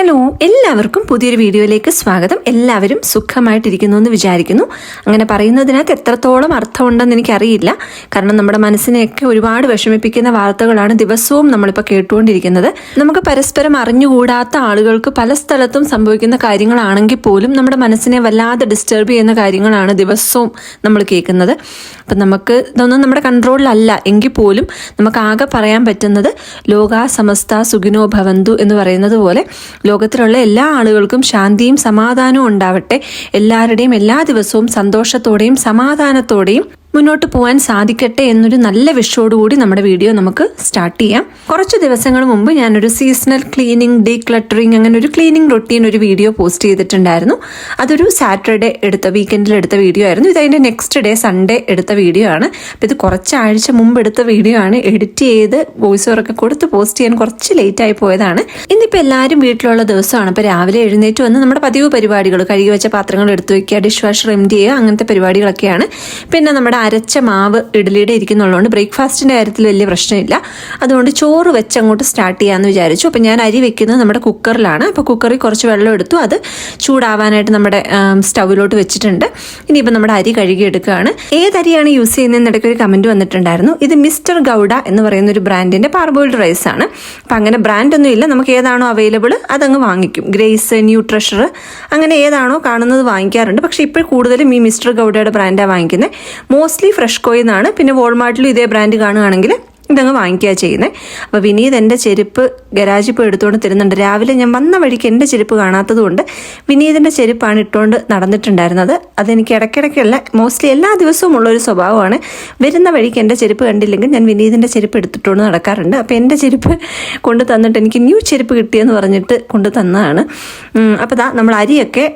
Hello എല്ലാവർക്കും പുതിയൊരു വീഡിയോയിലേക്ക് സ്വാഗതം. എല്ലാവരും സുഖമായിട്ടിരിക്കുന്നു എന്ന് വിചാരിക്കുന്നു. അങ്ങനെ പറയുന്നതിനകത്ത് എത്രത്തോളം അർത്ഥമുണ്ടെന്ന് എനിക്കറിയില്ല. കാരണം നമ്മുടെ മനസ്സിനെയൊക്കെ ഒരുപാട് വിഷമിപ്പിക്കുന്ന വാർത്തകളാണ് ദിവസവും നമ്മളിപ്പോൾ കേട്ടുകൊണ്ടിരിക്കുന്നത്. നമുക്ക് പരസ്പരം അറിഞ്ഞുകൂടാത്ത ആളുകൾക്ക് പല സ്ഥലത്തും സംഭവിക്കുന്ന കാര്യങ്ങളാണെങ്കിൽ പോലും നമ്മുടെ മനസ്സിനെ വല്ലാതെ ഡിസ്റ്റർബ് ചെയ്യുന്ന കാര്യങ്ങളാണ് ദിവസവും നമ്മൾ കേൾക്കുന്നത്. അപ്പം നമുക്ക് ഇതൊന്നും നമ്മുടെ കൺട്രോളിലല്ല എങ്കിൽ പോലും നമുക്ക് ആകെ പറയാൻ പറ്റുന്നത് ലോകാ സമസ്ത സുഖിനോ ഭവന്തു എന്ന് പറയുന്നത് പോലെ ലോകത്തിലുള്ള എല്ലാ ആളുകൾക്കും ശാന്തിയും സമാധാനവും ഉണ്ടാവട്ടെ. എല്ലാവരുടെയും എല്ലാ ദിവസവും സന്തോഷത്തോടെയും സമാധാനത്തോടെയും മുന്നോട്ട് പോകാൻ സാധിക്കട്ടെ എന്നൊരു നല്ല വിഷോടുകൂടി നമ്മുടെ വീഡിയോ നമുക്ക് സ്റ്റാർട്ട് ചെയ്യാം. കുറച്ച് ദിവസങ്ങൾ മുമ്പ് ഞാനൊരു സീസണൽ ക്ലീനിങ് ഡീ ക്ലട്ടറിങ് അങ്ങനെ ഒരു ക്ലീനിങ് റൊട്ടീൻ ഒരു വീഡിയോ പോസ്റ്റ് ചെയ്തിട്ടുണ്ടായിരുന്നു. അതൊരു സാറ്റർഡേ എടുത്ത വീക്കെൻഡിൽ എടുത്ത വീഡിയോ ആയിരുന്നു. ഇതതിന്റെ നെക്സ്റ്റ് ഡേ സൺഡേ എടുത്ത വീഡിയോ ആണ്. അപ്പോൾ ഇത് കുറച്ച് ആഴ്ച മുമ്പ് എടുത്ത വീഡിയോ ആണ്. എഡിറ്റ് ചെയ്ത് വോയിസ് ഓവറൊക്കെ കൊടുത്ത് പോസ്റ്റ് ചെയ്യാൻ കുറച്ച് ലേറ്റ് ആയി പോയതാണ്. ഇന്നിപ്പോൾ എല്ലാവരും വീട്ടിലുള്ള ദിവസമാണ്. അപ്പോൾ രാവിലെ എഴുന്നേറ്റ് വന്ന് നമ്മുടെ പതിവ് പരിപാടികൾ കഴുകി വെച്ച പാത്രങ്ങൾ എടുത്തു വയ്ക്കുക ഡിഷ് വാഷർ എം ഡി ചെയ്യുക അങ്ങനത്തെ പരിപാടികളൊക്കെയാണ്. പിന്നെ നമ്മുടെ അരച്ച മാവ് ഇഡലിയുടെ ഇരിക്കുന്നുള്ളതുകൊണ്ട് ബ്രേക്ക്ഫാസ്റ്റിന്റെ കാര്യത്തിൽ വലിയ പ്രശ്നമില്ല. അതുകൊണ്ട് ചോറ് വെച്ച് അങ്ങോട്ട് സ്റ്റാർട്ട് ചെയ്യാമെന്ന് വിചാരിച്ചു. അപ്പോൾ ഞാൻ അരി വെക്കുന്നത് നമ്മുടെ കുക്കറിലാണ്. അപ്പോൾ കുക്കറിൽ കുറച്ച് വെള്ളം എടുത്തു. അത് ചൂടാവാനായിട്ട് നമ്മുടെ സ്റ്റൗവിലോട്ട് വെച്ചിട്ടുണ്ട്. ഇനിയിപ്പോൾ നമ്മുടെ അരി കഴുകിയെടുക്കുകയാണ് ഏത് ഏതരിയാണ് യൂസ് ചെയ്യുന്നതെന്ന് ഇടയ്ക്ക് ഒരു കമന്റ് വന്നിട്ടുണ്ടായിരുന്നു. ഇത് മിസ്റ്റർ ഗൗഡ എന്ന് പറയുന്ന ഒരു ബ്രാൻഡിന്റെ പാർബോയിൽഡ് റൈസ് ആണ്. അപ്പം അങ്ങനെ ബ്രാൻഡൊന്നും ഇല്ല. നമുക്ക് ഏതാണോ അവൈലബിൾ അതങ്ങ് വാങ്ങിക്കും. ഗ്രേസ് ന്യൂട്രഷർ അങ്ങനെ ഏതാണോ കാണുന്നത് വാങ്ങിക്കാറുണ്ട്. പക്ഷേ ഇപ്പോൾ കൂടുതലും ഈ മിസ്റ്റർ ഗൗഡയുടെ ബ്രാൻഡാണ് വാങ്ങിക്കുന്നത്. മോസ്റ്റ്ലി ഫ്രഷ് കോയിന്നാണ് പിന്നെ വോൾമാർട്ടിലും ഇതേ ബ്രാൻഡ് കാണുകയാണെങ്കിൽ ഇതങ്ങ് വാങ്ങിക്കുക ചെയ്യുന്നത് അപ്പോൾ വിനീത് എന്റെ ചെരുപ്പ് ഗരാജിൽ പോയി എടുത്തുകൊണ്ട് തരുന്നുണ്ട്. രാവിലെ ഞാൻ വന്ന വഴിക്ക് എന്റെ ചെരുപ്പ് കാണാത്തതുകൊണ്ട് വിനീതിന്റെ ചെരുപ്പാണ് ഇട്ടുകൊണ്ട് നടന്നിട്ടുണ്ടായിരുന്നത്. അതെനിക്ക് ഇടയ്ക്കിടയ്ക്കല്ല മോസ്റ്റ്ലി എല്ലാ ദിവസവും ഉള്ളൊരു സ്വഭാവമാണ്. വരുന്ന വഴിക്ക് എന്റെ ചെരുപ്പ് കണ്ടില്ലെങ്കിൽ ഞാൻ വിനീതിന്റെ ചെരുപ്പ് എടുത്തിട്ടുകൊണ്ട് നടക്കാറുണ്ട്. അപ്പോൾ എന്റെ ചെരുപ്പ് കൊണ്ട് തന്നിട്ട് എനിക്ക് ന്യൂ ചെരുപ്പ് കിട്ടിയെന്ന് പറഞ്ഞിട്ട് കൊണ്ട് തന്നതാണ്. അപ്പോൾ ദാ നമ്മൾ അരിയൊക്കെ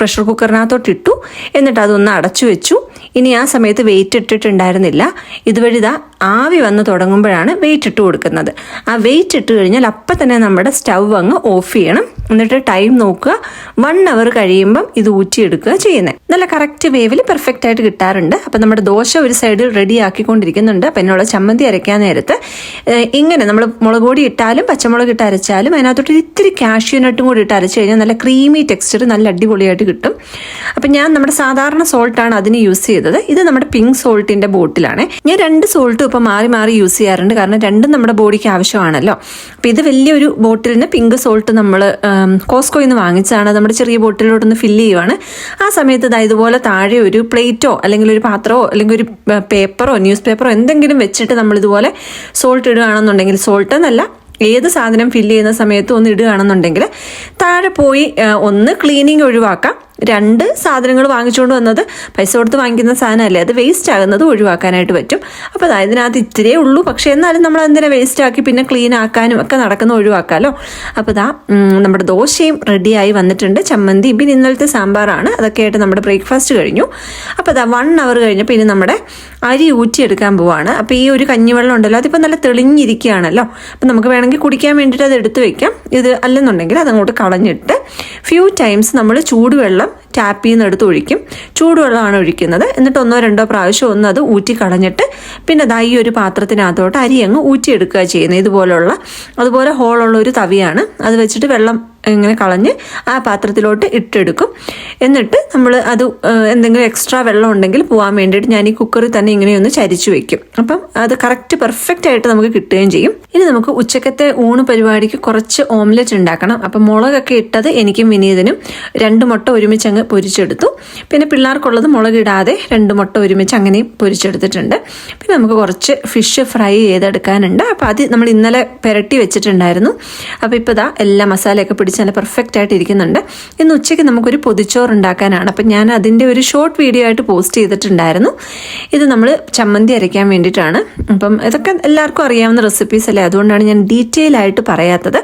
പ്രഷർ കുക്കറിനകത്തോട്ട് ഇട്ടു. എന്നിട്ട് അതൊന്ന് അടച്ചു വെച്ചു. ഇനി ആ സമയത്ത് വെയിറ്റ് ഇട്ടിട്ടുണ്ടായിരുന്നില്ല. ഇതുവഴി ഇതാ ആവി വന്ന് തുടങ്ങുമ്പോഴാണ് വെയിറ്റ് ഇട്ട് കൊടുക്കുന്നത്. ആ വെയിറ്റ് ഇട്ട് കഴിഞ്ഞാൽ അപ്പം തന്നെ നമ്മുടെ സ്റ്റൗ അങ്ങ് ഓഫ് ചെയ്യണം. എന്നിട്ട് ടൈം നോക്കുക. വൺ അവർ കഴിയുമ്പം ഇത് ഊറ്റിയെടുക്കുക ചെയ്യുന്നത്. നല്ല കറക്റ്റ് വേവിൽ പെർഫെക്റ്റ് ആയിട്ട് കിട്ടാറുണ്ട്. അപ്പം നമ്മുടെ ദോശ ഒരു സൈഡിൽ റെഡി ആക്കിക്കൊണ്ടിരിക്കുന്നുണ്ട്. അപ്പം എന്നുള്ള ചമ്മന്തി അരയ്ക്കാൻ നേരത്ത്. ഇങ്ങനെ നമ്മൾ മുളക് പൊടി ഇട്ടാലും പച്ചമുളക് ഇട്ട് അരച്ചാലും അതിനകത്തോട്ട് ഇത്തിരി കാഷ്യൂ നട്ടും കൂടി ഇട്ട് അരച്ചു കഴിഞ്ഞാൽ നല്ല ക്രീമി ടെക്സ്ചർ നല്ല അടിപൊളിയായിട്ട് കിട്ടും. അപ്പം ഞാൻ നമ്മുടെ സാധാരണ സോൾട്ടാണ് അതിന് യൂസ് ചെയ്തത് ഇത് നമ്മുടെ പിങ്ക് സോൾട്ടിന്റെ ബോട്ടിലാണ്. ഞാൻ രണ്ട് സോൾട്ടും ഇപ്പം മാറി മാറി യൂസ് ചെയ്യാറുണ്ട്. കാരണം രണ്ടും നമ്മുടെ ബോഡിക്ക് ആവശ്യമാണല്ലോ. അപ്പം ഇത് വലിയൊരു ബോട്ടിലിന് പിങ്ക് സോൾട്ട് നമ്മൾ കോസ്കോയിൽ നിന്ന് വാങ്ങിച്ചതാണ്. നമ്മുടെ ചെറിയ ബോട്ടിലോട്ടൊന്ന് ഫില്ല് ചെയ്യുവാണ്. ആ സമയത്ത് ഇതാ ഇതുപോലെ താഴെ ഒരു പ്ലേറ്റോ അല്ലെങ്കിൽ ഒരു പാത്രമോ അല്ലെങ്കിൽ ഒരു പേപ്പറോ ന്യൂസ് പേപ്പറോ എന്തെങ്കിലും വെച്ചിട്ട് നമ്മൾ ഇതുപോലെ സോൾട്ട് ഇടുകയാണെന്നുണ്ടെങ്കിൽ സോൾട്ട് എന്നല്ല ഏത് സാധനം ഫില്ല് ചെയ്യുന്ന സമയത്ത് ഒന്ന് ഇടുകയാണെന്നുണ്ടെങ്കിൽ താഴെ പോയി ഒന്ന് ക്ലീനിങ് ഒഴിവാക്കാം. രണ്ട് സാധനങ്ങൾ വാങ്ങിച്ചുകൊണ്ട് വന്നത് പൈസ കൊടുത്ത് വാങ്ങിക്കുന്ന സാധനമല്ലേ? അത് വേസ്റ്റ് ആകുന്നത് ഒഴിവാക്കാനായിട്ട് പറ്റും. അപ്പോൾ അതായത് ഇതിനകത്ത് ഇത്തിരിയേ ഉള്ളൂ. പക്ഷേ എന്നാലും നമ്മൾ അതിനെ വേസ്റ്റ് ആക്കി പിന്നെ ക്ലീൻ ആക്കാനും ഒക്കെ നടക്കുന്ന ഒഴിവാക്കാമല്ലോ അപ്പോൾ ഇതാ നമ്മുടെ ദോശയും റെഡിയായി വന്നിട്ടുണ്ട്. ചമ്മന്തി പിന്നെ ഇന്നലത്തെ സാമ്പാറാണ്. അതൊക്കെ ആയിട്ട് നമ്മുടെ ബ്രേക്ക്ഫാസ്റ്റ് കഴിഞ്ഞു. അപ്പോൾ ഇതാ വൺ അവർ കഴിഞ്ഞപ്പോൾ ഇനി നമ്മുടെ അരി ഊറ്റിയെടുക്കാൻ പോവാണ്. അപ്പോൾ ഈ ഒരു കഞ്ഞിവെള്ളം ഉണ്ടല്ലോ അതിപ്പോൾ നല്ല തെളിഞ്ഞിരിക്കുകയാണല്ലോ. അപ്പോൾ നമുക്ക് വേണമെങ്കിൽ കുടിക്കാൻ വേണ്ടിയിട്ട് അത് എടുത്ത് വയ്ക്കാം ഇത് അല്ലെന്നുണ്ടെങ്കിൽ അതങ്ങോട്ട് കളഞ്ഞിട്ട് ഫ്യൂ ടൈംസ് നമ്മൾ ചൂടുവെള്ളം ടാപ്പിൽ നിന്ന് എടുത്ത് ഒഴിക്കും. ചൂടുവെള്ളമാണ് ഒഴിക്കുന്നത്. എന്നിട്ട് ഒന്നോ രണ്ടോ പ്രാവശ്യം ഒന്ന് അത് ഊറ്റി കളഞ്ഞിട്ട് പിന്നെ ദാ ഈ ഒരു പാത്രത്തിനകത്തോട്ട് അരി അങ്ങ് ഊറ്റിയെടുക്കുക ചെയ്യുന്നത്. ഇതുപോലുള്ള അതുപോലെ ഹോളുള്ള ഒരു തവിയാണ്. അത് വെച്ചിട്ട് വെള്ളം ഇങ്ങനെ കളഞ്ഞ് ആ പാത്രത്തിലോട്ട് ഇട്ടെടുക്കും. എന്നിട്ട് നമ്മൾ അത് എന്തെങ്കിലും എക്സ്ട്രാ വെള്ളം ഉണ്ടെങ്കിൽ പോകാൻ വേണ്ടിയിട്ട് ഞാൻ ഈ കുക്കറിൽ തന്നെ ഇങ്ങനെയൊന്ന് ചരിച്ചു വെക്കും. അപ്പം അത് കറക്റ്റ് പെർഫെക്റ്റ് ആയിട്ട് നമുക്ക് കിട്ടുകയും ചെയ്യും. ഇനി നമുക്ക് ഉച്ചക്കത്തെ ഊണ് പരിപാടിക്ക് കുറച്ച് ഓംലെറ്റ് ഉണ്ടാക്കണം. അപ്പം മുളകൊക്കെ ഇട്ടത് എനിക്കും വിനീതനും രണ്ട് മുട്ട ഒരുമിച്ച് അങ്ങ് പൊരിച്ചെടുത്തു. പിന്നെ പിള്ളേർക്കുള്ളത് മുളകിടാതെ രണ്ട് മുട്ട ഒരുമിച്ച് അങ്ങനെയും പൊരിച്ചെടുത്തിട്ടുണ്ട്. പിന്നെ നമുക്ക് കുറച്ച് ഫിഷ് ഫ്രൈ ചെയ്തെടുക്കാനുണ്ട്. അപ്പോൾ അത് നമ്മൾ ഇന്നലെ പുരട്ടി വെച്ചിട്ടുണ്ടായിരുന്നു. അപ്പോൾ ഇപ്പോൾ ഇതാ എല്ലാ മസാലയൊക്കെ പിടിച്ച് നല്ല പെർഫെക്റ്റ് ആയിട്ട് ഇരിക്കുന്നുണ്ട്. ഇന്ന് ഉച്ചയ്ക്ക് നമുക്കൊരു പൊതിച്ചോറ് ഉണ്ടാക്കാനാണ് അപ്പം ഞാൻ അതിന്റെ ഒരു ഷോർട്ട് വീഡിയോ ആയിട്ട് പോസ്റ്റ് ചെയ്തിട്ടുണ്ടായിരുന്നു. ഇത് നമ്മൾ ചമ്മന്തി അരയ്ക്കാൻ വേണ്ടിയിട്ടാണ്. അപ്പം ഇതൊക്കെ എല്ലാവർക്കും അറിയാവുന്ന റെസിപ്പീസ് അല്ലേ? അതുകൊണ്ടാണ് ഞാൻ ഡീറ്റെയിൽ ആയിട്ട് പറയാത്തത്.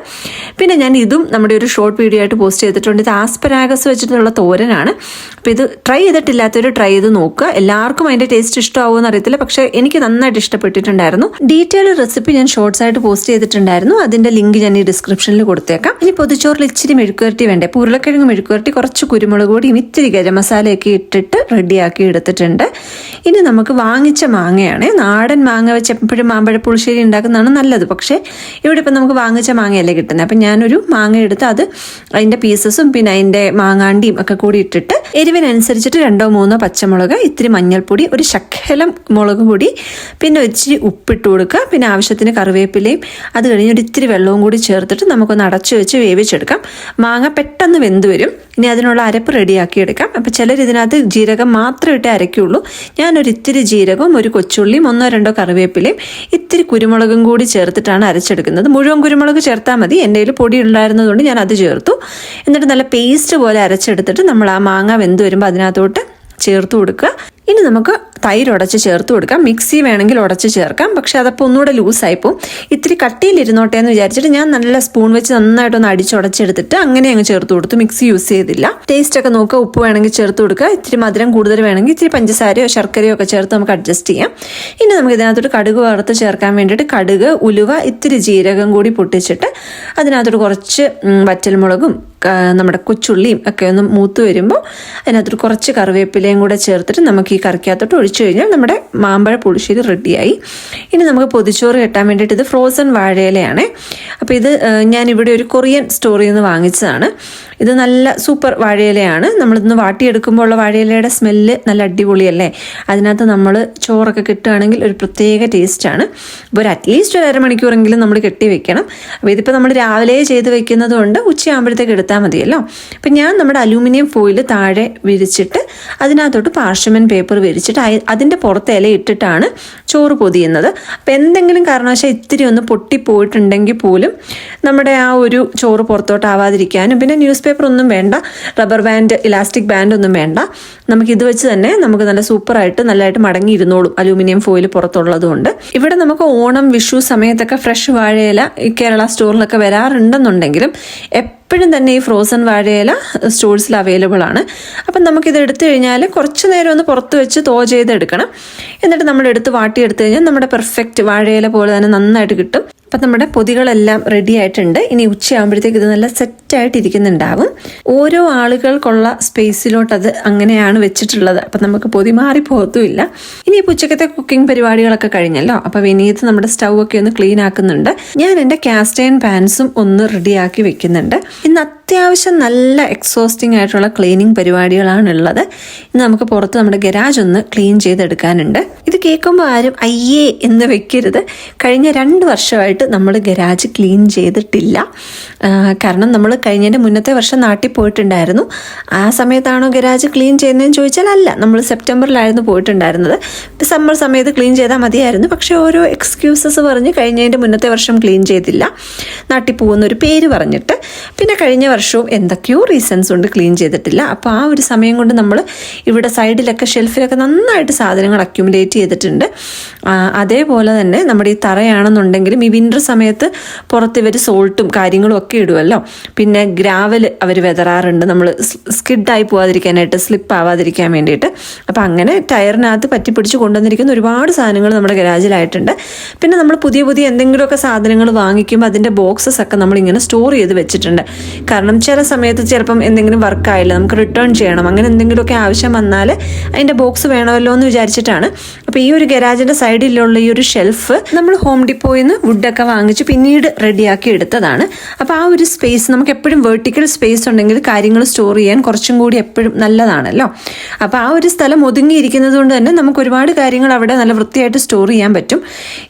പിന്നെ ഞാൻ ഇതും നമ്മുടെ ഒരു ഷോർട്ട് വീഡിയോ ആയിട്ട് പോസ്റ്റ് ചെയ്തിട്ടുണ്ട്. ഇത് ആസ്പരാഗസ് വെച്ചിട്ടുള്ള തോരനാണ്. അപ്പോൾ ഇത് ട്രൈ ചെയ്തിട്ടില്ലാത്തവർ ട്രൈ ചെയ്ത് നോക്കുക. എല്ലാവർക്കും അതിന്റെ ടേസ്റ്റ് ഇഷ്ടമാവുമെന്ന് അറിയത്തില്ല പക്ഷേ എനിക്ക് നന്നായിട്ട് ഇഷ്ടപ്പെട്ടിട്ടുണ്ടായിരുന്നു. ഡീറ്റെയിൽ റെസിപ്പി ഞാൻ ഷോർട്സ് ആയിട്ട് പോസ്റ്റ് ചെയ്തിട്ടുണ്ടായിരുന്നു. അതിന്റെ ലിങ്ക് ഞാൻ ഈ ഡിസ്ക്രിപ്ഷനിൽ കൊടുത്തേക്കാം. ഇനി പൊതിച്ചോറ് ചോറിൽ ഇച്ചിരി മെഴുക്കുവരട്ടി വേണ്ടേ? അപ്പോൾ ഉരുളക്കിഴങ്ങ് മെഴുക്കുവരട്ടി കുറച്ച് കുരുമുളക് പൊടിയും ഇത്തിരി ഗരം മസാലയൊക്കെ ഇട്ടിട്ട് റെഡിയാക്കി എടുത്തിട്ടുണ്ട്. ഇനി നമുക്ക് വാങ്ങിച്ച മാങ്ങയാണ്. നാടൻ മാങ്ങ വെച്ച് എപ്പോഴും മാമ്പഴ പുളിശ്ശേരി ഉണ്ടാക്കുന്നതാണ് നല്ലത്. പക്ഷേ ഇവിടെ ഇപ്പം നമുക്ക് വാങ്ങിച്ച മാങ്ങയല്ലേ കിട്ടുന്നത് അപ്പം ഞാനൊരു മാങ്ങ എടുത്ത് അത് അതിന്റെ പീസസും പിന്നെ അതിന്റെ മാങ്ങാണ്ടിയും ഒക്കെ കൂടി ഇട്ടിട്ട് എരിവിനനുസരിച്ചിട്ട് രണ്ടോ മൂന്നോ പച്ചമുളക് ഇത്തിരി മഞ്ഞൾപ്പൊടി ഒരു ശക്കലം മുളക് പൊടി പിന്നെ ഇച്ചിരി ഉപ്പിട്ട് കൊടുക്കുക. പിന്നെ ആവശ്യത്തിന് കറിവേപ്പിലയും അത് കഴിഞ്ഞ് ഒരു ഇത്തിരി വെള്ളവും കൂടി ചേർത്തിട്ട് നമുക്കൊന്ന് അടച്ചു വെച്ച് വേവിച്ചെടുക്കാം. മാങ്ങ പെട്ടെന്ന് വെന്ത് വരും. ഇനി അതിനുള്ള അരപ്പ് റെഡിയാക്കി എടുക്കാം. അപ്പോൾ ചിലർ ഇതിനകത്ത് ജീരകം മാത്രം ഇട്ടേ അരയ്ക്കുള്ളൂ. ഞാനൊരു ഇത്തിരി ജീരകവും ഒരു കൊച്ചുള്ളിയും ഒന്നോ രണ്ടോ കറിവേപ്പിലയും ഇത്തിരി കുരുമുളകും കൂടി ചേർത്തിട്ടാണ് അരച്ചെടുക്കുന്നത്. മുഴുവൻ കുരുമുളക് ചേർത്താൽ മതി. എന്റെ കയ്യിൽ പൊടി ഉണ്ടായിരുന്നതുകൊണ്ട് ഞാൻ അത് ചേർത്തു. എന്നിട്ട് നല്ല പേസ്റ്റ് പോലെ അരച്ചെടുത്തിട്ട് നമ്മൾ ആ മാങ്ങ വെന്ത് വരുമ്പോൾ അതിനകത്തോട്ട് ചേർത്ത് കൊടുക്കുക. ഇനി നമുക്ക് തൈര് ഉടച്ച് ചേർത്ത് കൊടുക്കാം. മിക്സി വേണമെങ്കിൽ ഉടച്ച് ചേർക്കാം. പക്ഷേ അതപ്പോൾ ഒന്നുകൂടെ ലൂസായിപ്പോൾ ഇത്തിരി കട്ടിയിലിരുന്നോട്ടെ എന്ന് വിചാരിച്ചിട്ട് ഞാൻ നല്ല സ്പൂൺ വെച്ച് നന്നായിട്ടൊന്ന് അടിച്ചുടച്ചെടുത്തിട്ട് അങ്ങനെ അങ്ങ് ചേർത്ത് കൊടുത്തു. മിക്സി യൂസ് ചെയ്തില്ല. ടേസ്റ്റ് ഒക്കെ നോക്കുക. ഉപ്പ് വേണമെങ്കിൽ ചേർത്ത് കൊടുക്കുക. ഇത്തിരി മധുരം കൂടുതൽ വേണമെങ്കിൽ ഇത്തിരി പഞ്ചസാരയോ ശർക്കരയോ ഒക്കെ ചേർത്ത് നമുക്ക് അഡ്ജസ്റ്റ് ചെയ്യാം. ഇനി നമുക്ക് ഇതിനകത്തോട്ട് കടുക് വറുത്ത് ചേർക്കാൻ വേണ്ടിയിട്ട് കടുക് ഉലുവ ഇത്തിരി ജീരകം കൂടി പൊട്ടിച്ചിട്ട് അതിനകത്തോട്ട് കുറച്ച് വറ്റൽമുളകും നമ്മുടെ കൊച്ചുള്ളിയും ഒക്കെ ഒന്ന് മൂത്ത് വരുമ്പോൾ അതിനകത്തൊരു കുറച്ച് കറിവേപ്പിലയും കൂടെ ചേർത്തിട്ട് നമുക്ക് ഈ കറിക്കകത്തോട്ട് ഒഴിച്ചു കഴിഞ്ഞാൽ നമ്മുടെ മാമ്പഴ പുളിശ്ശേരി റെഡിയായി. ഇനി നമുക്ക് പൊതിച്ചോറ് കെട്ടാൻ വേണ്ടിയിട്ട് ഇത് ഫ്രോസൺ വാഴയിലയാണ്. അപ്പോൾ ഇത് ഞാനിവിടെ ഒരു കൊറിയൻ സ്റ്റോറിൽ നിന്ന് വാങ്ങിച്ചതാണ്. ഇത് നല്ല സൂപ്പർ വാഴയിലയാണ്. നമ്മളിന്ന് വാട്ടിയെടുക്കുമ്പോൾ ഉള്ള വാഴയിലയുടെ സ്മെല്ല് നല്ല അടിപൊളിയല്ലേ? അതിനകത്ത് നമ്മൾ ചോറൊക്കെ കിട്ടുകയാണെങ്കിൽ ഒരു പ്രത്യേക ടേസ്റ്റാണ്. അപ്പോൾ ഒരു അറ്റ്ലീസ്റ്റ് ഒരു അരമണിക്കൂറെങ്കിലും നമ്മൾ കെട്ടി വെക്കണം. അപ്പോൾ ഇതിപ്പോൾ നമ്മൾ രാവിലെ ചെയ്ത് വെക്കുന്നത് കൊണ്ട് ഉച്ചയാകുമ്പോഴത്തേക്ക് എടുത്താൽ മതിയല്ലോ. അപ്പം ഞാൻ നമ്മുടെ അലൂമിനിയം ഫോയിൽ താഴെ വിരിച്ചിട്ട് അതിനകത്തോട്ട് പാർഷമൻ പേപ്പർ വിരിച്ചിട്ട് അതിന്റെ പുറത്ത് ഇല ഇട്ടിട്ടാണ് ചോറ് പൊതിയുന്നത്. അപ്പം എന്തെങ്കിലും കാരണവശാൽ ഇത്തിരി ഒന്ന് പൊട്ടിപ്പോയിട്ടുണ്ടെങ്കിൽ പോലും നമ്മുടെ ആ ഒരു ചോറ് പുറത്തോട്ടാവാതിരിക്കാനും പിന്നെ ന്യൂസ് പേപ്പർ ഒന്നും വേണ്ട റബ്ബർ ബാൻഡ് ഇലാസ്റ്റിക് ബാൻഡ് ഒന്നും വേണ്ട. നമുക്ക് ഇത് വെച്ച് തന്നെ നമുക്ക് നല്ല സൂപ്പറായിട്ട് നല്ലതായിട്ട് മടങ്ങി ഇരുന്നോളും അലൂമിനിയം ഫോയിൽ പുറത്തുള്ളതുകൊണ്ട് ഇവിടെ നമുക്ക് ഓണം വിഷു സമയത്തൊക്കെ ഫ്രഷ് വാഴയില കേരള സ്റ്റോറിലൊക്കെ വരാറുണ്ടെന്നുണ്ടെങ്കിലും എപ്പോഴും തന്നെ ഈ ഫ്രോസൺ വാഴയില സ്റ്റോഴ്സിൽ അവൈലബിൾ ആണ്. അപ്പം നമുക്കിത് എടുത്തു കഴിഞ്ഞാൽ കുറച്ച് നേരം ഒന്ന് പുറത്ത് വെച്ച് തോ ചെയ്തെടുക്കണം. എന്നിട്ട് നമ്മൾ എടുത്ത് വാട്ടിയെടുത്ത് കഴിഞ്ഞാൽ നമ്മുടെ പെർഫെക്റ്റ് വാഴയില പോലെ തന്നെ നന്നായിട്ട് കിട്ടും. അപ്പം നമ്മുടെ പൊതികളെല്ലാം റെഡി ആയിട്ടുണ്ട്. ഇനി ഉച്ചയാകുമ്പോഴത്തേക്ക് ഇത് നല്ല സെറ്റായിട്ട് ഇരിക്കുന്നുണ്ടാവും ഓരോ ആളുകൾക്കുള്ള സ്പേസിലോട്ട് അത് അങ്ങനെയാണ് വെച്ചിട്ടുള്ളത്. അപ്പം നമുക്ക് പൊതി മാറി പോകത്തുമില്ല. ഇനി ഉച്ചക്കത്തെ കുക്കിംഗ് പരിപാടികളൊക്കെ കഴിഞ്ഞല്ലോ. അപ്പം വിനീത് നമ്മുടെ സ്റ്റൗ ഒക്കെ ഒന്ന് ക്ലീൻ ആക്കുന്നുണ്ട്. ഞാൻ എന്റെ കാസ്റ്റൈൻ പാൻസും ഒന്ന് റെഡിയാക്കി വെക്കുന്നുണ്ട്. ഇന്ന് അത്യാവശ്യം നല്ല എക്സോസ്റ്റിംഗ് ആയിട്ടുള്ള ക്ലീനിങ് പരിപാടികളാണ് ഉള്ളത് ഇന്ന് നമുക്ക് പുറത്ത് നമ്മുടെ ഗരാജ് ഒന്ന് ക്ലീൻ ചെയ്തെടുക്കാനുണ്ട്. ഇത് കേൾക്കുമ്പോൾ ആരും അയ്യേ എന്ന് വെക്കരുത്. കഴിഞ്ഞ രണ്ട് വർഷമായിട്ട് നമ്മൾ ഗരാജ് ക്ലീൻ ചെയ്തിട്ടില്ല. കാരണം നമ്മൾ കഴിഞ്ഞതിന്റെ മുന്നത്തെ വർഷം നാട്ടിൽ പോയിട്ടുണ്ടായിരുന്നു. ആ സമയത്താണോ ഗരാജ് ക്ലീൻ ചെയ്യുന്നതെന്ന് ചോദിച്ചാൽ അല്ല. നമ്മൾ സെപ്റ്റംബറിലായിരുന്നു പോയിട്ടുണ്ടായിരുന്നത്. സമ്മർ സമയത്ത് ക്ലീൻ ചെയ്താൽ മതിയായിരുന്നു. പക്ഷേ ഓരോ എക്സ്ക്യൂസസ് പറഞ്ഞ് കഴിഞ്ഞതിന്റെ മുന്നത്തെ വർഷം ക്ലീൻ ചെയ്തില്ല. നാട്ടിൽ പോകുന്ന ഒരു പേര് പറഞ്ഞിട്ട് പിന്നെ കഴിഞ്ഞ വർഷവും എന്തൊക്കെയോ റീസൺസ് കൊണ്ട് ക്ലീൻ ചെയ്തിട്ടില്ല. അപ്പോൾ ആ ഒരു സമയം കൊണ്ട് നമ്മൾ ഇവിടെ സൈഡിലൊക്കെ ഷെൽഫിലൊക്കെ നന്നായിട്ട് സാധനങ്ങൾ അക്യുമുലേറ്റ് ചെയ്തിട്ടുണ്ട്. അതേപോലെ തന്നെ നമ്മുടെ ഈ തറയാണെന്നുണ്ടെങ്കിലും ഈ വിന്റർ സമയത്ത് പുറത്ത് ഇവർ സോൾട്ടും കാര്യങ്ങളും ഒക്കെ ഇടുമല്ലോ പിന്നെ ഗ്രാവൽ അവർ വെതറാറുണ്ട്. നമ്മൾ സ്കിഡായി പോവാതിരിക്കാനായിട്ട് സ്ലിപ്പ് ആവാതിരിക്കാൻ വേണ്ടിയിട്ട്. അപ്പോൾ അങ്ങനെ ടയറിനകത്ത് പറ്റിപ്പിടിച്ച് കൊണ്ടുവന്നിരിക്കുന്ന ഒരുപാട് സാധനങ്ങൾ നമ്മുടെ ഗരാജിലായിട്ടുണ്ട് പിന്നെ നമ്മൾ പുതിയ പുതിയ എന്തെങ്കിലുമൊക്കെ സാധനങ്ങൾ വാങ്ങിക്കുമ്പോൾ അതിന്റെ ബോക്സസ് ഒക്കെ നമ്മളിങ്ങനെ സ്റ്റോർ ചെയ്ത് വെച്ചിട്ടുണ്ട്. കാരണം ചില സമയത്ത് ചിലപ്പം എന്തെങ്കിലും വർക്കായില്ല നമുക്ക് റിട്ടേൺ ചെയ്യണം അങ്ങനെ എന്തെങ്കിലുമൊക്കെ ആവശ്യം വന്നാൽ അതിന്റെ ബോക്സ് വേണമല്ലോ എന്ന് വിചാരിച്ചിട്ടാണ്. അപ്പോൾ ഈ ഒരു ഗരാജിന്റെ സൈഡിലുള്ള ഈ ഒരു ഷെൽഫ് നമ്മൾ ഹോം ഡിപ്പോയിൽ നിന്ന് വുഡൊക്കെ വാങ്ങിച്ച് പിന്നീട് റെഡിയാക്കി എടുത്തതാണ്. അപ്പോൾ ആ ഒരു സ്പേസ് നമുക്ക് എപ്പോഴും വെർട്ടിക്കൽ സ്പേസ് ഉണ്ടെങ്കിൽ കാര്യങ്ങൾ സ്റ്റോർ ചെയ്യാൻ കുറച്ചും കൂടി എപ്പോഴും നല്ലതാണല്ലോ. അപ്പോൾ ആ ഒരു സ്ഥലം ഒതുങ്ങിയിരിക്കുന്നത് കൊണ്ട് തന്നെ നമുക്ക് ഒരുപാട് കാര്യങ്ങൾ അവിടെ നല്ല വൃത്തിയായിട്ട് സ്റ്റോർ ചെയ്യാൻ പറ്റും.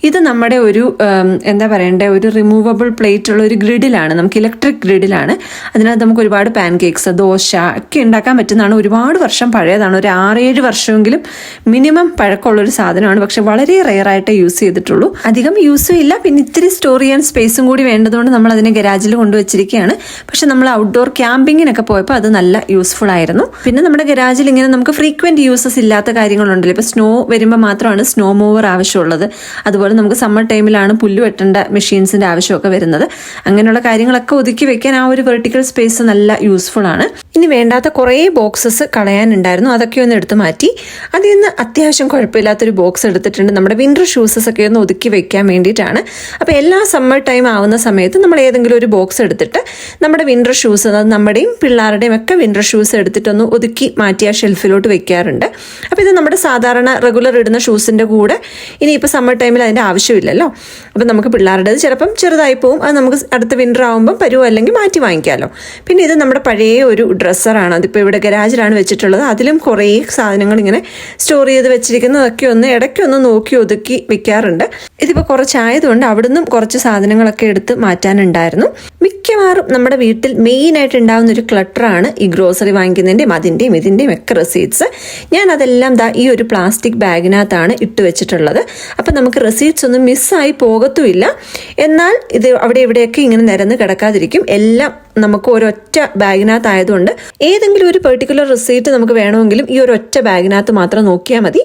ഇത് നമ്മുടെ ഒരു എന്താ പറയണ്ടേ ഒരു റിമൂവബിൾ പ്ലേറ്റ് ഉള്ള ഒരു ഗ്രിഡിലാണ്. നമുക്ക് ഇലക്ട്രിക് ഗ്രിഡിലാണ്. അതിനകത്ത് നമുക്ക് ഒരുപാട് പാൻ കേക്ക്സ് ദോശ ഒക്കെ ഉണ്ടാക്കാൻ പറ്റുന്നതാണ്. ഒരുപാട് വർഷം പഴയതാണ്. ഒരു ആറേഴ് വർഷമെങ്കിലും മിനിമം പഴക്കമുള്ളൊരു സാധനമാണ്. പക്ഷെ വളരെ റെയറായിട്ടേ യൂസ് ചെയ്തിട്ടുള്ളൂ. അധികം യൂസും ഇല്ല. പിന്നെ ഇത്തിരി സ്റ്റോർ ചെയ്യാൻ സ്പേസും കൂടി വേണ്ടതുകൊണ്ട് നമ്മൾ അതിനെ ഗരാജിൽ കൊണ്ടുവച്ചിരിക്കുകയാണ്. പക്ഷെ നമ്മൾ ഔട്ട്ഡോർ ക്യാമ്പിങ്ങിനൊക്കെ പോയപ്പോൾ അത് നല്ല യൂസ്ഫുൾ ആയിരുന്നു. പിന്നെ നമ്മുടെ ഗരാജിൽ ഇങ്ങനെ നമുക്ക് ഫ്രീക്വന്റ് യൂസസ് ഇല്ലാത്ത കാര്യങ്ങളുണ്ടല്ലോ. ഇപ്പോൾ സ്നോ വരുമ്പോൾ മാത്രമാണ് സ്നോ മൂവർ ആവശ്യമുള്ളത്. അതുപോലെ നമുക്ക് സമ്മർ ടൈമിലാണ് പുല്ല് വെട്ടേണ്ട മെഷീൻസിന്റെ ആവശ്യമൊക്കെ വരുന്നത്. അങ്ങനെയുള്ള കാര്യങ്ങളൊക്കെ ഒതുക്കി വെക്കാൻ ആ ഒരു വെർട്ടിക്കൽ സ്പേസ് നല്ല യൂസ്ഫുൾ ആണ്. ഇനി വേണ്ടാത്ത കുറേ ബോക്സസ് കളയാനുണ്ടായിരുന്നു. അതൊക്കെ ഒന്ന് എടുത്ത് മാറ്റി. അതിൽ നിന്ന് അത്യാവശ്യം കുഴപ്പമില്ലാത്തൊരു ബോക്സ് എടുത്തിട്ടുണ്ട്. നമ്മുടെ വിന്റർ ഷൂസസ് ഒക്കെ ഒന്ന് ഒതുക്കി വെക്കാൻ വേണ്ടിയിട്ടാണ്. അപ്പോൾ എല്ലാ സമ്മർ ടൈം ആവുന്ന സമയത്ത് നമ്മൾ ഏതെങ്കിലും ഒരു ബോക്സ് എടുത്തിട്ട് നമ്മുടെ വിന്റർ ഷൂസ് അത് നമ്മുടെയും പിള്ളേരുടെയും ഒക്കെ വിന്റർ ഷൂസ് എടുത്തിട്ടൊന്ന് ഒതുക്കി മാറ്റി ആ ഷെൽഫിലോട്ട് വെക്കാറുണ്ട്. അപ്പോൾ ഇത് നമ്മുടെ സാധാരണ റെഗുലർ ഇടുന്ന ഷൂസിന്റെ കൂടെ ഇനിയിപ്പോൾ സമ്മർ ടൈമിൽ അതിന്റെ ആവശ്യമില്ലല്ലോ. അപ്പോൾ നമുക്ക് പിള്ളേരുടേത് ചിലപ്പം ചെറുതായി പോവും. അത് നമുക്ക് അടുത്ത വിന്റർ ആകുമ്പം പരുവ അല്ലെങ്കിൽ മാറ്റി വാങ്ങിക്കാമല്ലോ പിന്നെ ഇത് നമ്മുടെ പഴയ ഒരു ഡ്രസ്സറാണ് അതിപ്പോൾ ഇവിടെ ഗരാജിലാണ് വെച്ചിട്ടുള്ളത്. അതിലും കുറേ സാധനങ്ങൾ ഇങ്ങനെ സ്റ്റോർ ചെയ്ത് വെച്ചിരിക്കുന്നതൊക്കെ ഒന്ന് ഇടയ്ക്കൊന്ന് നോക്കി ഒതുക്കി വെക്കാറുണ്ട്. ഇതിപ്പോൾ കുറച്ചായതുകൊണ്ട് അവിടുന്ന് കുറച്ച് സാധനങ്ങളൊക്കെ എടുത്ത് മാറ്റാനുണ്ടായിരുന്നു. മിക്കവാറും നമ്മുടെ വീട്ടിൽ മെയിനായിട്ട് ഉണ്ടാകുന്ന ഒരു ക്ലട്ടറാണ് ഈ ഗ്രോസറി വാങ്ങിക്കുന്നതിന്റെയും അതിന്റെയും ഇതിന്റെയും ഒക്കെ റെസീറ്റ്സ് ഞാൻ അതെല്ലാം ദാ ഈ ഒരു പ്ലാസ്റ്റിക് ബാഗിനകത്താണ് ഇട്ട് വെച്ചിട്ടുള്ളത്. അപ്പം നമുക്ക് റെസീറ്റ്സ് ഒന്നും മിസ്സായി പോകത്തുമില്ല. എന്നാൽ ഇത് അവിടെ ഇവിടെയൊക്കെ ഇങ്ങനെ നിരന്ന് കിടക്കാതിരിക്കും. എല്ലാം നമുക്ക് ഒരൊറ്റ ബാഗിനകത്ത് ആയതുകൊണ്ട് ഏതെങ്കിലും ഒരു പെർട്ടിക്കുലർ റിസീറ്റ് നമുക്ക് വേണമെങ്കിലും ഈ ഒരു ഒറ്റ ബാഗിനകത്ത് മാത്രം നോക്കിയാൽ മതി.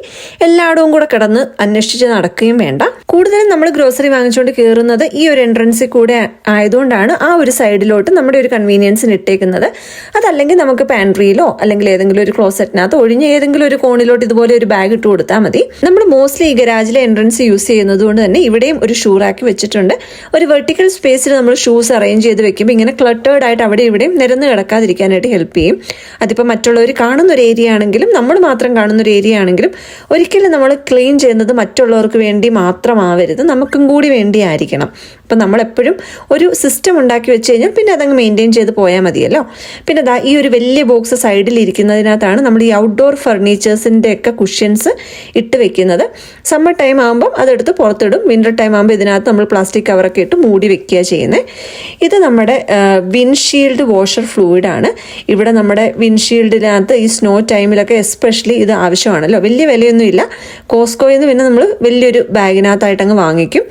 എല്ലായിടവും കൂടെ കിടന്ന് അന്വേഷിച്ച് നടക്കുകയും വേണ്ട. കൂടുതലും നമ്മൾ ഗ്രോസറി വാങ്ങിച്ചുകൊണ്ട് കയറുന്നത് ഈ ഒരു എൻട്രൻസിൽ കൂടെ ആയതുകൊണ്ടാണ് ആ ഒരു സൈഡിലോട്ട് നമ്മുടെ ഒരു കൺവീനിയൻസിന് ഇട്ടേക്കുന്നത്. അതല്ലെങ്കിൽ നമുക്ക് പാൻട്രിയിലോ അല്ലെങ്കിൽ ഏതെങ്കിലും ഒരു ക്ലോസറ്റിനകത്ത് ഒഴിഞ്ഞ് ഏതെങ്കിലും ഒരു കോണിലോട്ട് ഇതുപോലെ ഒരു ബാഗ് ഇട്ട് കൊടുത്താൽ മതി. നമ്മൾ മോസ്റ്റ്ലി ഈ ഗരാജിലെ എൻട്രൻസ് യൂസ് ചെയ്യുന്നത് കൊണ്ട് തന്നെ ഇവിടെയും ഒരു ഷൂ റാക്കി വെച്ചിട്ടുണ്ട്. ഒരു വെർട്ടിക്കൽ സ്പേസിൽ നമ്മൾ ഷൂസ് അറേഞ്ച് ചെയ്ത് വെക്കുമ്പോൾ ഇങ്ങനെ ക്ലട്ടേർഡ് ആയിട്ട് അവിടെ ഇവിടെയും നിരന്ന് കിടക്കാതിരിക്കാനായിട്ട് ഹെൽപ്പ് ചെയ്യും. അതിപ്പോൾ മറ്റുള്ളവർ കാണുന്ന ഒരു ഏരിയ ആണെങ്കിലും നമ്മൾ മാത്രം കാണുന്ന ഒരു ഏരിയ ആണെങ്കിലും ഒരിക്കലും നമ്മൾ ക്ലീൻ ചെയ്യുന്നത് മറ്റുള്ളവർക്ക് വേണ്ടി മാത്രമാവരുത്. നമുക്കും കൂടി വേണ്ടി ആയിരിക്കണം അപ്പം നമ്മളെപ്പോഴും ഒരു സിസ്റ്റം ഉണ്ടാക്കി വെച്ച് കഴിഞ്ഞാൽ പിന്നെ അതങ്ങ് മെയിന്റെയിൻ ചെയ്ത് പോയാൽ മതിയല്ലോ. പിന്നെ ദാ ഈ ഒരു വലിയ ബോക്സ് സൈഡിൽ ഇരിക്കുന്നതിനകത്താണ് നമ്മൾ ഈ ഔട്ട്ഡോർ ഫർണിച്ചേഴ്സിന്റെ ഒക്കെ കുഷ്യൻസ് ഇട്ട് വെക്കുന്നത്. സമ്മർ ടൈം ആകുമ്പം അതെടുത്ത് പുറത്തിടും. വിന്റർ ടൈം ആകുമ്പോൾ ഇതിനകത്ത് നമ്മൾ പ്ലാസ്റ്റിക് കവറൊക്കെ ഇട്ട് മൂടി വെക്കുക ചെയ്യുന്നത് ഇത് നമ്മുടെ വിൻഷീൽഡ് വാഷർ ഫ്ലൂയിഡ് ആണ്. ഇവിടെ നമ്മുടെ വിൻഷീൽഡിനകത്ത് ഈ സ്നോ ടൈമിലൊക്കെ എസ്പെഷ്യലി ഇത് ആവശ്യമാണല്ലോ. വലിയ വിലയൊന്നുമില്ല. കോസ്കോയിൽ നിന്ന് പിന്നെ നമ്മൾ വലിയൊരു ബാഗിനകത്തായിട്ട് അങ്ങ് വാങ്ങിക്കും.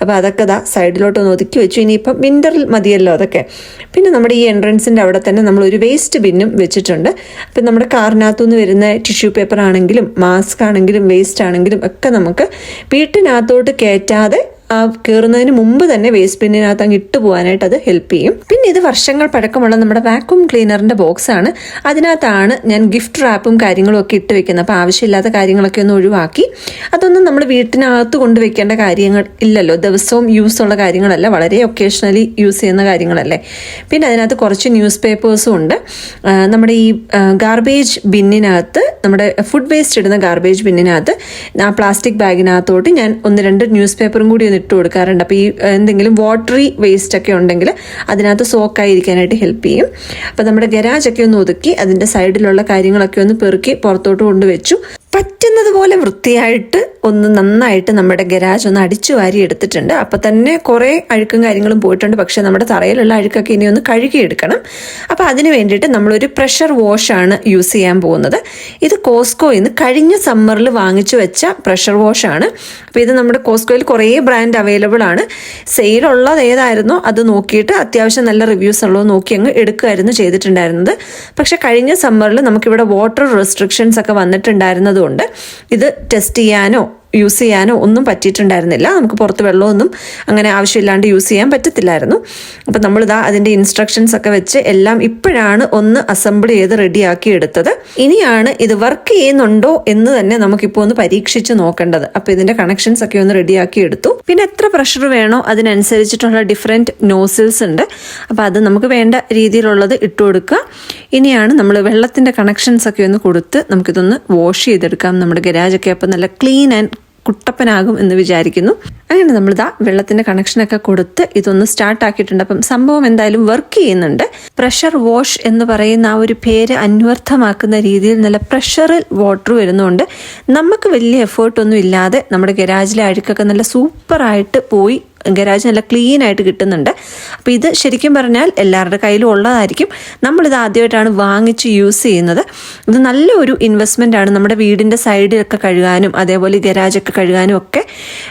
അപ്പോൾ അതൊക്കെ ഇതാ സൈഡിലോട്ട് ഒന്ന് ഒതുക്കി വെച്ചു. ഇനിയിപ്പം വിന്ററിൽ മതിയല്ലോ അതൊക്കെ. പിന്നെ നമ്മുടെ ഈ എൻട്രൻസിന്റെ അവിടെ തന്നെ നമ്മൾ ഒരു വേസ്റ്റ് ബിന്നും വെച്ചിട്ടുണ്ട്. അപ്പം നമ്മുടെ കാറിനകത്തു നിന്ന് വരുന്ന ടിഷ്യൂ പേപ്പർ ആണെങ്കിലും മാസ്ക് ആണെങ്കിലും വേസ്റ്റ് ആണെങ്കിലും ഒക്കെ നമുക്ക് വീട്ടിനകത്തോട്ട് കയറ്റാതെ കയറുന്നതിന് മുമ്പ് തന്നെ വേസ്റ്റ് ബിന്നിനകത്ത് അങ്ങ് ഇട്ട് പോകാനായിട്ട് അത് ഹെൽപ്പ് ചെയ്യും. പിന്നെ ഇത് വർഷങ്ങൾ പഴക്കമുള്ള നമ്മുടെ വാക്യൂം ക്ലീനറിന്റെ ബോക്സ് ആണ്. അതിനകത്താണ് ഞാൻ ഗിഫ്റ്റ് റാപ്പും കാര്യങ്ങളും ഒക്കെ ഇട്ട് വെക്കുന്നത്. അപ്പോൾ ആവശ്യമില്ലാത്ത കാര്യങ്ങളൊക്കെ ഒന്ന് ഒഴിവാക്കി. അതൊന്നും നമ്മൾ വീട്ടിനകത്ത് കൊണ്ടുവയ്ക്കേണ്ട കാര്യങ്ങൾ ഇല്ലല്ലോ. ദിവസവും യൂസ് ഉള്ള കാര്യങ്ങളല്ല. വളരെ ഒക്കേഷണലി യൂസ് ചെയ്യുന്ന കാര്യങ്ങളല്ലേ. പിന്നെ അതിനകത്ത് കുറച്ച് ന്യൂസ് പേപ്പേഴ്സും ഉണ്ട്. നമ്മുടെ ഈ ഗാർബേജ് ബിന്നിനകത്ത് നമ്മുടെ ഫുഡ് വേസ്റ്റ് ഇടുന്ന ഗാർബേജ് ബിന്നിനകത്ത് ആ പ്ലാസ്റ്റിക് ബാഗിനകത്തോട്ട് ഞാൻ ഒന്ന് രണ്ട് ന്യൂസ് പേപ്പറും കൂടി ഒന്ന് ഇട്ട് കൊടുക്കാറുണ്ട്. അപ്പോൾ ഈ എന്തെങ്കിലും വാട്ടറി വേസ്റ്റ് ഒക്കെ ഉണ്ടെങ്കിൽ അതിനകത്ത് സോക്കായിരിക്കാനായിട്ട് ഹെൽപ്പ് ചെയ്യും. അപ്പോൾ നമ്മുടെ ഗരാജൊക്കെ ഒന്ന് ഒതുക്കി അതിന്റെ സൈഡിലുള്ള കാര്യങ്ങളൊക്കെ ഒന്ന് പെറുക്കി പുറത്തോട്ട് കൊണ്ടുവച്ചു. പറ്റുന്നത് പോലെ വൃത്തിയായിട്ട് ഒന്ന് നന്നായിട്ട് നമ്മുടെ ഗരാജ് ഒന്ന് അടിച്ചു വാരി എടുത്തിട്ടുണ്ട്. അപ്പം തന്നെ കുറേ അഴുക്കും കാര്യങ്ങളും പോയിട്ടുണ്ട്. പക്ഷേ നമ്മുടെ തറയിലുള്ള അഴുക്കൊക്കെ ഇനി ഒന്ന് കഴുകിയെടുക്കണം. അപ്പോൾ അതിന് വേണ്ടിയിട്ട് നമ്മളൊരു പ്രഷർ വാഷാണ് യൂസ് ചെയ്യാൻ പോകുന്നത്. ഇത് കോസ്കോയിൽ നിന്ന് കഴിഞ്ഞ സമ്മറിൽ വാങ്ങിച്ചു വെച്ച പ്രഷർ വാഷാണ് അപ്പോൾ ഇത് നമ്മുടെ കോസ്കോയിൽ കുറേ ബ്രാൻഡ് അവൈലബിൾ ആണ്. സെയിലുള്ളത് ഏതായിരുന്നോ അത് നോക്കിയിട്ട് അത്യാവശ്യം നല്ല റിവ്യൂസ് ഉള്ളത് നോക്കി അങ്ങ് എടുക്കുമായിരുന്നു ചെയ്തിട്ടുണ്ടായിരുന്നത്. പക്ഷേ കഴിഞ്ഞ സമ്മറിൽ നമുക്കിവിടെ വാട്ടർ റെസ്ട്രിക്ഷൻസ് ഒക്കെ വന്നിട്ടുണ്ടായിരുന്നതുകൊണ്ട് ഇത് ടെസ്റ്റ് ചെയ്യാനോ യൂസ് ചെയ്യാനോ ഒന്നും പറ്റിയിട്ടുണ്ടായിരുന്നില്ല. നമുക്ക് പുറത്ത് വെള്ളമൊന്നും അങ്ങനെ ആവശ്യമില്ലാണ്ട് യൂസ് ചെയ്യാൻ പറ്റത്തില്ലായിരുന്നു. അപ്പം നമ്മളിതാ അതിന്റെ ഇൻസ്ട്രക്ഷൻസ് ഒക്കെ വെച്ച് എല്ലാം ഇപ്പോഴാണ് ഒന്ന് അസംബിൾ ചെയ്ത് റെഡിയാക്കി എടുത്തത്. ഇനിയാണ് ഇത് വർക്ക് ചെയ്യുന്നുണ്ടോ എന്ന് തന്നെ നമുക്കിപ്പോൾ ഒന്ന് പരീക്ഷിച്ച് നോക്കേണ്ടത്. അപ്പോൾ ഇതിന്റെ കണക്ഷൻസ് ഒക്കെ ഒന്ന് റെഡിയാക്കി എടുത്തു. പിന്നെ എത്ര പ്രഷർ വേണോ അതിനനുസരിച്ചിട്ടുള്ള ഡിഫറെന്റ് നോസിൽസ് ഉണ്ട്. അപ്പോൾ അത് നമുക്ക് വേണ്ട രീതിയിലുള്ളത് ഇട്ട് കൊടുക്കുക. ഇനിയാണ് നമ്മൾ വെള്ളത്തിന്റെ കണക്ഷൻസ് ഒക്കെ ഒന്ന് കൊടുത്ത് നമുക്കിതൊന്ന് വാഷ് ചെയ്തെടുക്കാം. നമ്മുടെ ഗരാജൊക്കെ അപ്പോൾ നല്ല ക്ലീൻ ആൻഡ് കുട്ടപ്പനാകും എന്ന് വിചാരിക്കുന്നു. അങ്ങനെ നമ്മൾ നമ്മളിതാ വെള്ളത്തിന്റെ കണക്ഷനൊക്കെ കൊടുത്ത് ഇതൊന്ന് സ്റ്റാർട്ട് ആക്കിയിട്ടുണ്ട്. അപ്പം സംഭവം എന്തായാലും വർക്ക് ചെയ്യുന്നുണ്ട്. പ്രഷർ വാഷ് എന്ന് പറയുന്ന ആ ഒരു പേര് അന്വർത്ഥമാക്കുന്ന രീതിയിൽ നല്ല പ്രഷറിൽ വാട്ടർ വരുന്നുണ്ട്. നമുക്ക് വലിയ എഫേർട്ടൊന്നും ഇല്ലാതെ നമ്മുടെ ഗരാജിലെ അഴുക്കൊക്കെ നല്ല സൂപ്പറായിട്ട് പോയി ഗരാജ് നല്ല ക്ലീൻ ആയിട്ട് കിട്ടുന്നുണ്ട്. അപ്പോൾ ഇത് ശരിക്കും പറഞ്ഞാൽ എല്ലാവരുടെ കയ്യിലും ഉള്ളതായിരിക്കും. നമ്മളിത് ആദ്യമായിട്ടാണ് വാങ്ങിച്ച് യൂസ് ചെയ്യുന്നത്. ഇത് നല്ലൊരു ഇൻവെസ്റ്റ്മെന്റ് ആണ്. നമ്മുടെ വീടിന്റെ സൈഡിലൊക്കെ കഴുകാനും അതേപോലെ ഗരാജൊക്കെ കഴുകാനും ഒക്കെ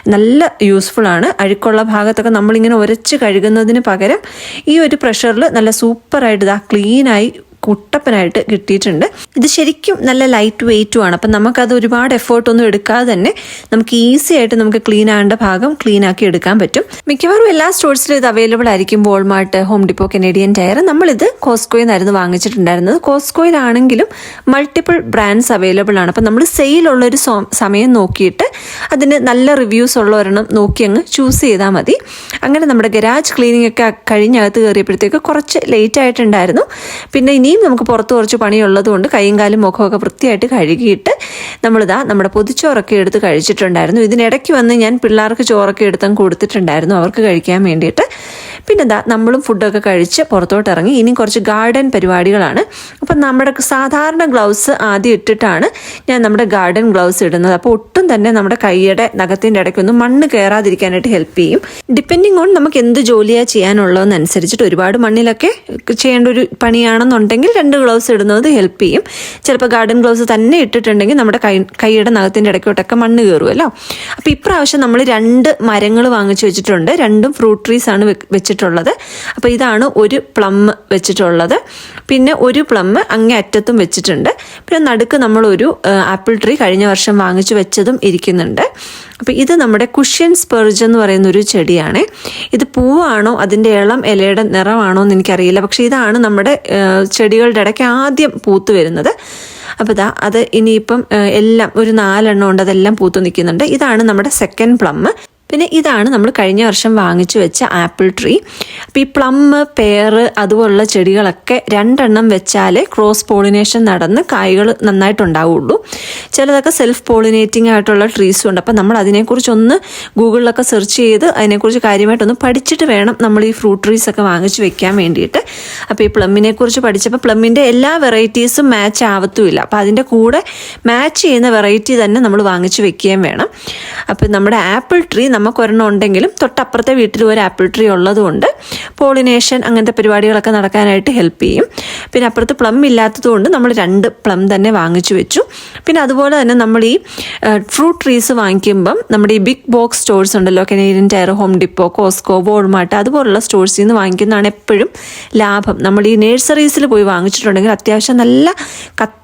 നല്ല യൂസ്ഫുൾ ആണ്. അഴുക്കുള്ള ഭാഗത്തൊക്കെ നമ്മളിങ്ങനെ ഉരച്ച് കഴുകുന്നതിന് പകരം ഈ ഒരു പ്രഷറിൽ നല്ല സൂപ്പറായിട്ട് ഇതാ ക്ലീനായി കുട്ടപ്പനായിട്ട് കിട്ടിയിട്ടുണ്ട്. ഇത് ശരിക്കും നല്ല ലൈറ്റ് വെയിറ്റും ആണ്. അപ്പം നമുക്കത് ഒരുപാട് എഫേർട്ടൊന്നും എടുക്കാതെ തന്നെ നമുക്ക് ഈസി ആയിട്ട് നമുക്ക് ക്ലീൻ ആകേണ്ട ഭാഗം ക്ലീൻ ആക്കി എടുക്കാൻ പറ്റും. മിക്കവാറും എല്ലാ സ്റ്റോഴ്സിലും ഇത് അവൈലബിൾ ആയിരിക്കും. Walmart home depot Canadian tire നമ്മളിത് കോസ്കോയിൽ നിന്നായിരുന്നു വാങ്ങിച്ചിട്ടുണ്ടായിരുന്നത്. കോസ്കോയിലാണെങ്കിലും മൾട്ടിപ്പിൾ ബ്രാൻഡ്സ് അവൈലബിൾ ആണ്. അപ്പം നമ്മൾ സെയിലുള്ളൊരു സമയം നോക്കിയിട്ട് അതിന് നല്ല റിവ്യൂസ് ഉള്ള ഒരെണ്ണം നോക്കി അങ്ങ് ചൂസ് ചെയ്താൽ മതി. അങ്ങനെ നമ്മുടെ ഗരാജ് ക്ലീനിങ് ഒക്കെ കഴിഞ്ഞകത്ത് കയറിയപ്പോഴത്തേക്ക് കുറച്ച് ലേറ്റ് ആയിട്ടുണ്ടായിരുന്നു. പിന്നെ ഇനിയും നമുക്ക് പുറത്ത് കുറച്ച് പണിയുള്ളതുകൊണ്ട് കൈയും കാലും മുഖമൊക്കെ വൃത്തിയായിട്ട് കഴുകിയിട്ട് നമ്മളിതാ നമ്മുടെ പൊതിച്ചോറൊക്കെ എടുത്ത് കഴിച്ചിട്ടുണ്ടായിരുന്നു. ഇതിനിടയ്ക്ക് വന്ന് ഞാൻ പിള്ളേർക്ക് ചോറൊക്കെ എടുത്തും കൊടുത്തിട്ടുണ്ടായിരുന്നു. അവർക്ക് കഴിക്കാൻ വേണ്ടിയിട്ട്. പിന്നെ എന്താ നമ്മളും ഫുഡൊക്കെ കഴിച്ച് പുറത്തോട്ട് ഇറങ്ങി ഇനി കുറച്ച് ഗാർഡൻ പരിപാടികളാണ്. അപ്പം നമ്മുടെ സാധാരണ ഗ്ലൗസ് ആദ്യം ഇട്ടിട്ടാണ് ഞാൻ നമ്മുടെ ഗാർഡൻ ഗ്ലൗസ് ഇടുന്നത്. അപ്പോൾ ഒട്ടും തന്നെ നമ്മുടെ കൈയുടെ നഖത്തിന്റെ ഇടയ്ക്കൊന്നും മണ്ണ് കയറാതിരിക്കാനായിട്ട് ഹെൽപ്പ് ചെയ്യും. ഡിപ്പെൻഡിങ് ഓൺ നമുക്ക് എന്ത് ജോലിയാണ് ചെയ്യാനുള്ളതെന്നനുസരിച്ചിട്ട് ഒരുപാട് മണ്ണിലൊക്കെ ചെയ്യേണ്ട ഒരു പണിയാണെന്നുണ്ടെങ്കിൽ രണ്ട് ഗ്ലൗസ് ഇടുന്നത് ഹെൽപ്പ് ചെയ്യും. ചിലപ്പോൾ ഗാർഡൻ ഗ്ലൗസ് തന്നെ ഇട്ടിട്ടുണ്ടെങ്കിൽ നമ്മുടെ കൈ കൈയുടെ നഖത്തിന്റെ ഇടയ്ക്കോട്ടൊക്കെ മണ്ണ് കയറുമല്ലോ അപ്പോൾ ഇപ്രാവശ്യം നമ്മൾ രണ്ട് മരങ്ങൾ വാങ്ങിച്ചു വെച്ചിട്ടുണ്ട്. രണ്ടും ഫ്രൂട്ട് ട്രീസ് ആണ് വെ- വെച്ചിട്ടുള്ളത്. അപ്പോൾ ഇതാണ് ഒരു പ്ലം വെച്ചിട്ടുള്ളത്. പിന്നെ ഒരു പ്ലം അങ്ങേ അറ്റത്തും വെച്ചിട്ടുണ്ട്. പിന്നെ നടുക്ക് നമ്മളൊരു ആപ്പിൾ ട്രീ കഴിഞ്ഞ വർഷം വാങ്ങിച്ചു വെച്ചതും ഇരിക്കുന്നുണ്ട്. അപ്പോൾ ഇത് നമ്മുടെ കുഷ്യൻ സ്പെർജ് എന്ന് പറയുന്ന ഒരു ചെടിയാണ്. ഇത് പൂവാണോ അതിന്റെ ഇളം ഇലയുടെ നിറമാണോ എന്ന് എനിക്കറിയില്ല. പക്ഷേ ഇതാണ് നമ്മുടെ ചെടികളുടെ ഇടയ്ക്ക് ആദ്യം പൂത്തു വരുന്നത്. അപ്പോൾ ഇതാ അത് ഇനിയിപ്പം എല്ലാം ഒരു നാലെണ്ണം ഉണ്ട് അതെല്ലാം പൂത്തു നിൽക്കുന്നുണ്ട്. ഇതാണ് നമ്മുടെ സെക്കൻഡ് പ്ലം പിന്നെ ഇതാണ് നമ്മൾ കഴിഞ്ഞ വർഷം വാങ്ങിച്ചു വെച്ച ആപ്പിൾ ട്രീ. അപ്പോൾ ഈ പ്ലം പെയർ അതുപോലുള്ള ചെടികളൊക്കെ രണ്ടെണ്ണം വെച്ചാലേ ക്രോസ് പോളിനേഷൻ നടന്ന് കായ്കൾ നന്നായിട്ടുണ്ടാവുള്ളൂ. ചിലതൊക്കെ സെൽഫ് പോളിനേറ്റിംഗ് ആയിട്ടുള്ള ട്രീസും ഉണ്ട്. അപ്പോൾ നമ്മൾ അതിനെക്കുറിച്ചൊന്ന് ഗൂഗിളിലൊക്കെ സെർച്ച് ചെയ്ത് അതിനെക്കുറിച്ച് കാര്യമായിട്ടൊന്ന് പഠിച്ചിട്ട് വേണം നമ്മൾ ഈ ഫ്രൂട്ട് ട്രീസ് ഒക്കെ വാങ്ങിച്ചു വെക്കാൻ വേണ്ടിയിട്ട്. അപ്പോൾ ഈ പ്ലമ്മിനെ കുറിച്ച് പഠിച്ചപ്പോൾ പ്ലമ്മിന്റെ എല്ലാ വെറൈറ്റീസും മാച്ച് ആവത്തുമില്ല. അപ്പോൾ അതിന്റെ കൂടെ മാച്ച് ചെയ്യുന്ന വെറൈറ്റി തന്നെ നമ്മൾ വാങ്ങിച്ചു വെക്കുകയും വേണം. അപ്പോൾ നമ്മുടെ ആപ്പിൾ ട്രീ നമുക്കൊരെണ്ണം ഉണ്ടെങ്കിലും തൊട്ടപ്പുറത്തെ വീട്ടിൽ ഒരു ആപ്പിൾ ട്രീ ഉള്ളതുകൊണ്ട് പോളിനേഷൻ അങ്ങനത്തെ പരിപാടികളൊക്കെ നടക്കാനായിട്ട് ഹെൽപ്പ് ചെയ്യും. പിന്നെ അപ്പുറത്ത് പ്ലം ഇല്ലാത്തതുകൊണ്ട് നമ്മൾ രണ്ട് പ്ലം തന്നെ വാങ്ങിച്ചു വെച്ചു. പിന്നെ അതുപോലെ തന്നെ നമ്മൾ ഈ ഫ്രൂട്ട് ട്രീസ് വാങ്ങിക്കുമ്പം നമ്മുടെ ഈ ബിഗ് ബോക്സ് സ്റ്റോഴ്സ് ഉണ്ടല്ലോ Canadian Tire Home Depot Costco Walmart അതുപോലുള്ള സ്റ്റോഴ്സിൽ നിന്ന് വാങ്ങിക്കുന്നതാണ് എപ്പോഴും ലാഭം. നമ്മൾ ഈ നേഴ്സറീസിൽ പോയി വാങ്ങിച്ചിട്ടുണ്ടെങ്കിൽ അത്യാവശ്യം നല്ല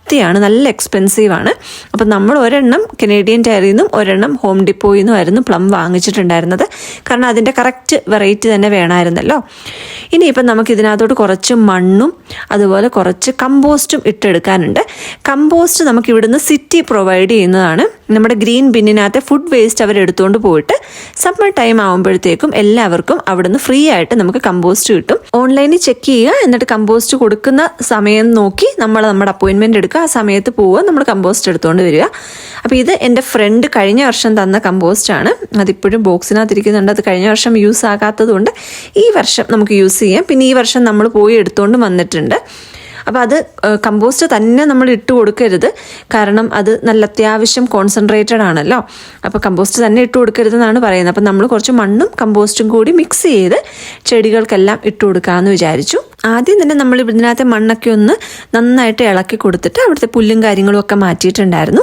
കത്തിയാണ് നല്ല എക്സ്പെൻസീവ് ആണ്. അപ്പം നമ്മൾ ഒരെണ്ണം കനേഡിയൻ ടയറിൽ നിന്നും ഒരെണ്ണം ഹോം ഡിപ്പോയിൽ നിന്നുമായിരുന്നു പ്ലം വാങ്ങിച്ചിട്ടുണ്ടായിരുന്നത്. കാരണം അതിന്റെ കറക്റ്റ് വെറൈറ്റി തന്നെ വേണമായിരുന്നല്ലോ. ഇനിയിപ്പം നമുക്ക് ഇതിനകത്തോട്ട് കുറച്ച് മണ്ണും അതുപോലെ കുറച്ച് കമ്പോസ്റ്റും ഇട്ടെടുക്കാനുണ്ട്. കമ്പോസ്റ്റ് നമുക്ക് ഇവിടുന്ന് സിറ്റി പ്രൊവൈഡ് ചെയ്യുന്നതാണ്. നമ്മുടെ ഗ്രീൻ ബിന്നിനകത്തെ ഫുഡ് വേസ്റ്റ് അവർ എടുത്തുകൊണ്ട് പോയിട്ട് സമ്മർ ടൈം ആകുമ്പോഴത്തേക്കും എല്ലാവർക്കും അവിടുന്ന് ഫ്രീ ആയിട്ട് നമുക്ക് കമ്പോസ്റ്റ് കിട്ടും. ഓൺലൈനിൽ ചെക്ക് ചെയ്യുക എന്നിട്ട് കമ്പോസ്റ്റ് കൊടുക്കുന്ന സമയം നോക്കി നമ്മൾ നമ്മുടെ അപ്പോയിൻമെന്റ് എടുക്കുക. ആ സമയത്ത് പോവുക നമ്മൾ കമ്പോസ്റ്റ് എടുത്തുകൊണ്ട് വരിക. അപ്പോൾ ഇത് എന്റെ ഫ്രണ്ട് കഴിഞ്ഞ വർഷം തന്ന കമ്പോസ്റ്റ് ആണ്. അതിപ്പോഴും ബോക്സിനകത്ത് ഇരിക്കുന്നുണ്ട് അത് കഴിഞ്ഞ വർഷം യൂസ് ആകാത്തതുകൊണ്ട് ഈ വർഷം നമുക്ക് യൂസ് ചെയ്യാം. പിന്നെ ഈ വർഷം നമ്മൾ പോയി എടുത്തുകൊണ്ട് വന്നിട്ടുണ്ട്. അപ്പോൾ അത് കമ്പോസ്റ്റ് തന്നെ നമ്മൾ ഇട്ട് കൊടുക്കരുത്. കാരണം അത് നല്ല അത്യാവശ്യം കോൺസെൻട്രേറ്റഡ് ആണല്ലോ. അപ്പോൾ കമ്പോസ്റ്റ് തന്നെ ഇട്ട് കൊടുക്കരുതെന്നാണ് പറയുന്നത്. അപ്പോൾ നമ്മൾ കുറച്ച് മണ്ണും കമ്പോസ്റ്റും കൂടി മിക്സ് ചെയ്ത് ചെടികൾക്കെല്ലാം ഇട്ട് കൊടുക്കാമെന്ന് വിചാരിച്ചു. ആദ്യം തന്നെ നമ്മൾ ഇതിനകത്തെ മണ്ണൊക്കെ ഒന്ന് നന്നായിട്ട് ഇളക്കി കൊടുത്തിട്ട് അവിടുത്തെ പുല്ലും കാര്യങ്ങളും ഒക്കെ മാറ്റിയിട്ടുണ്ടായിരുന്നു.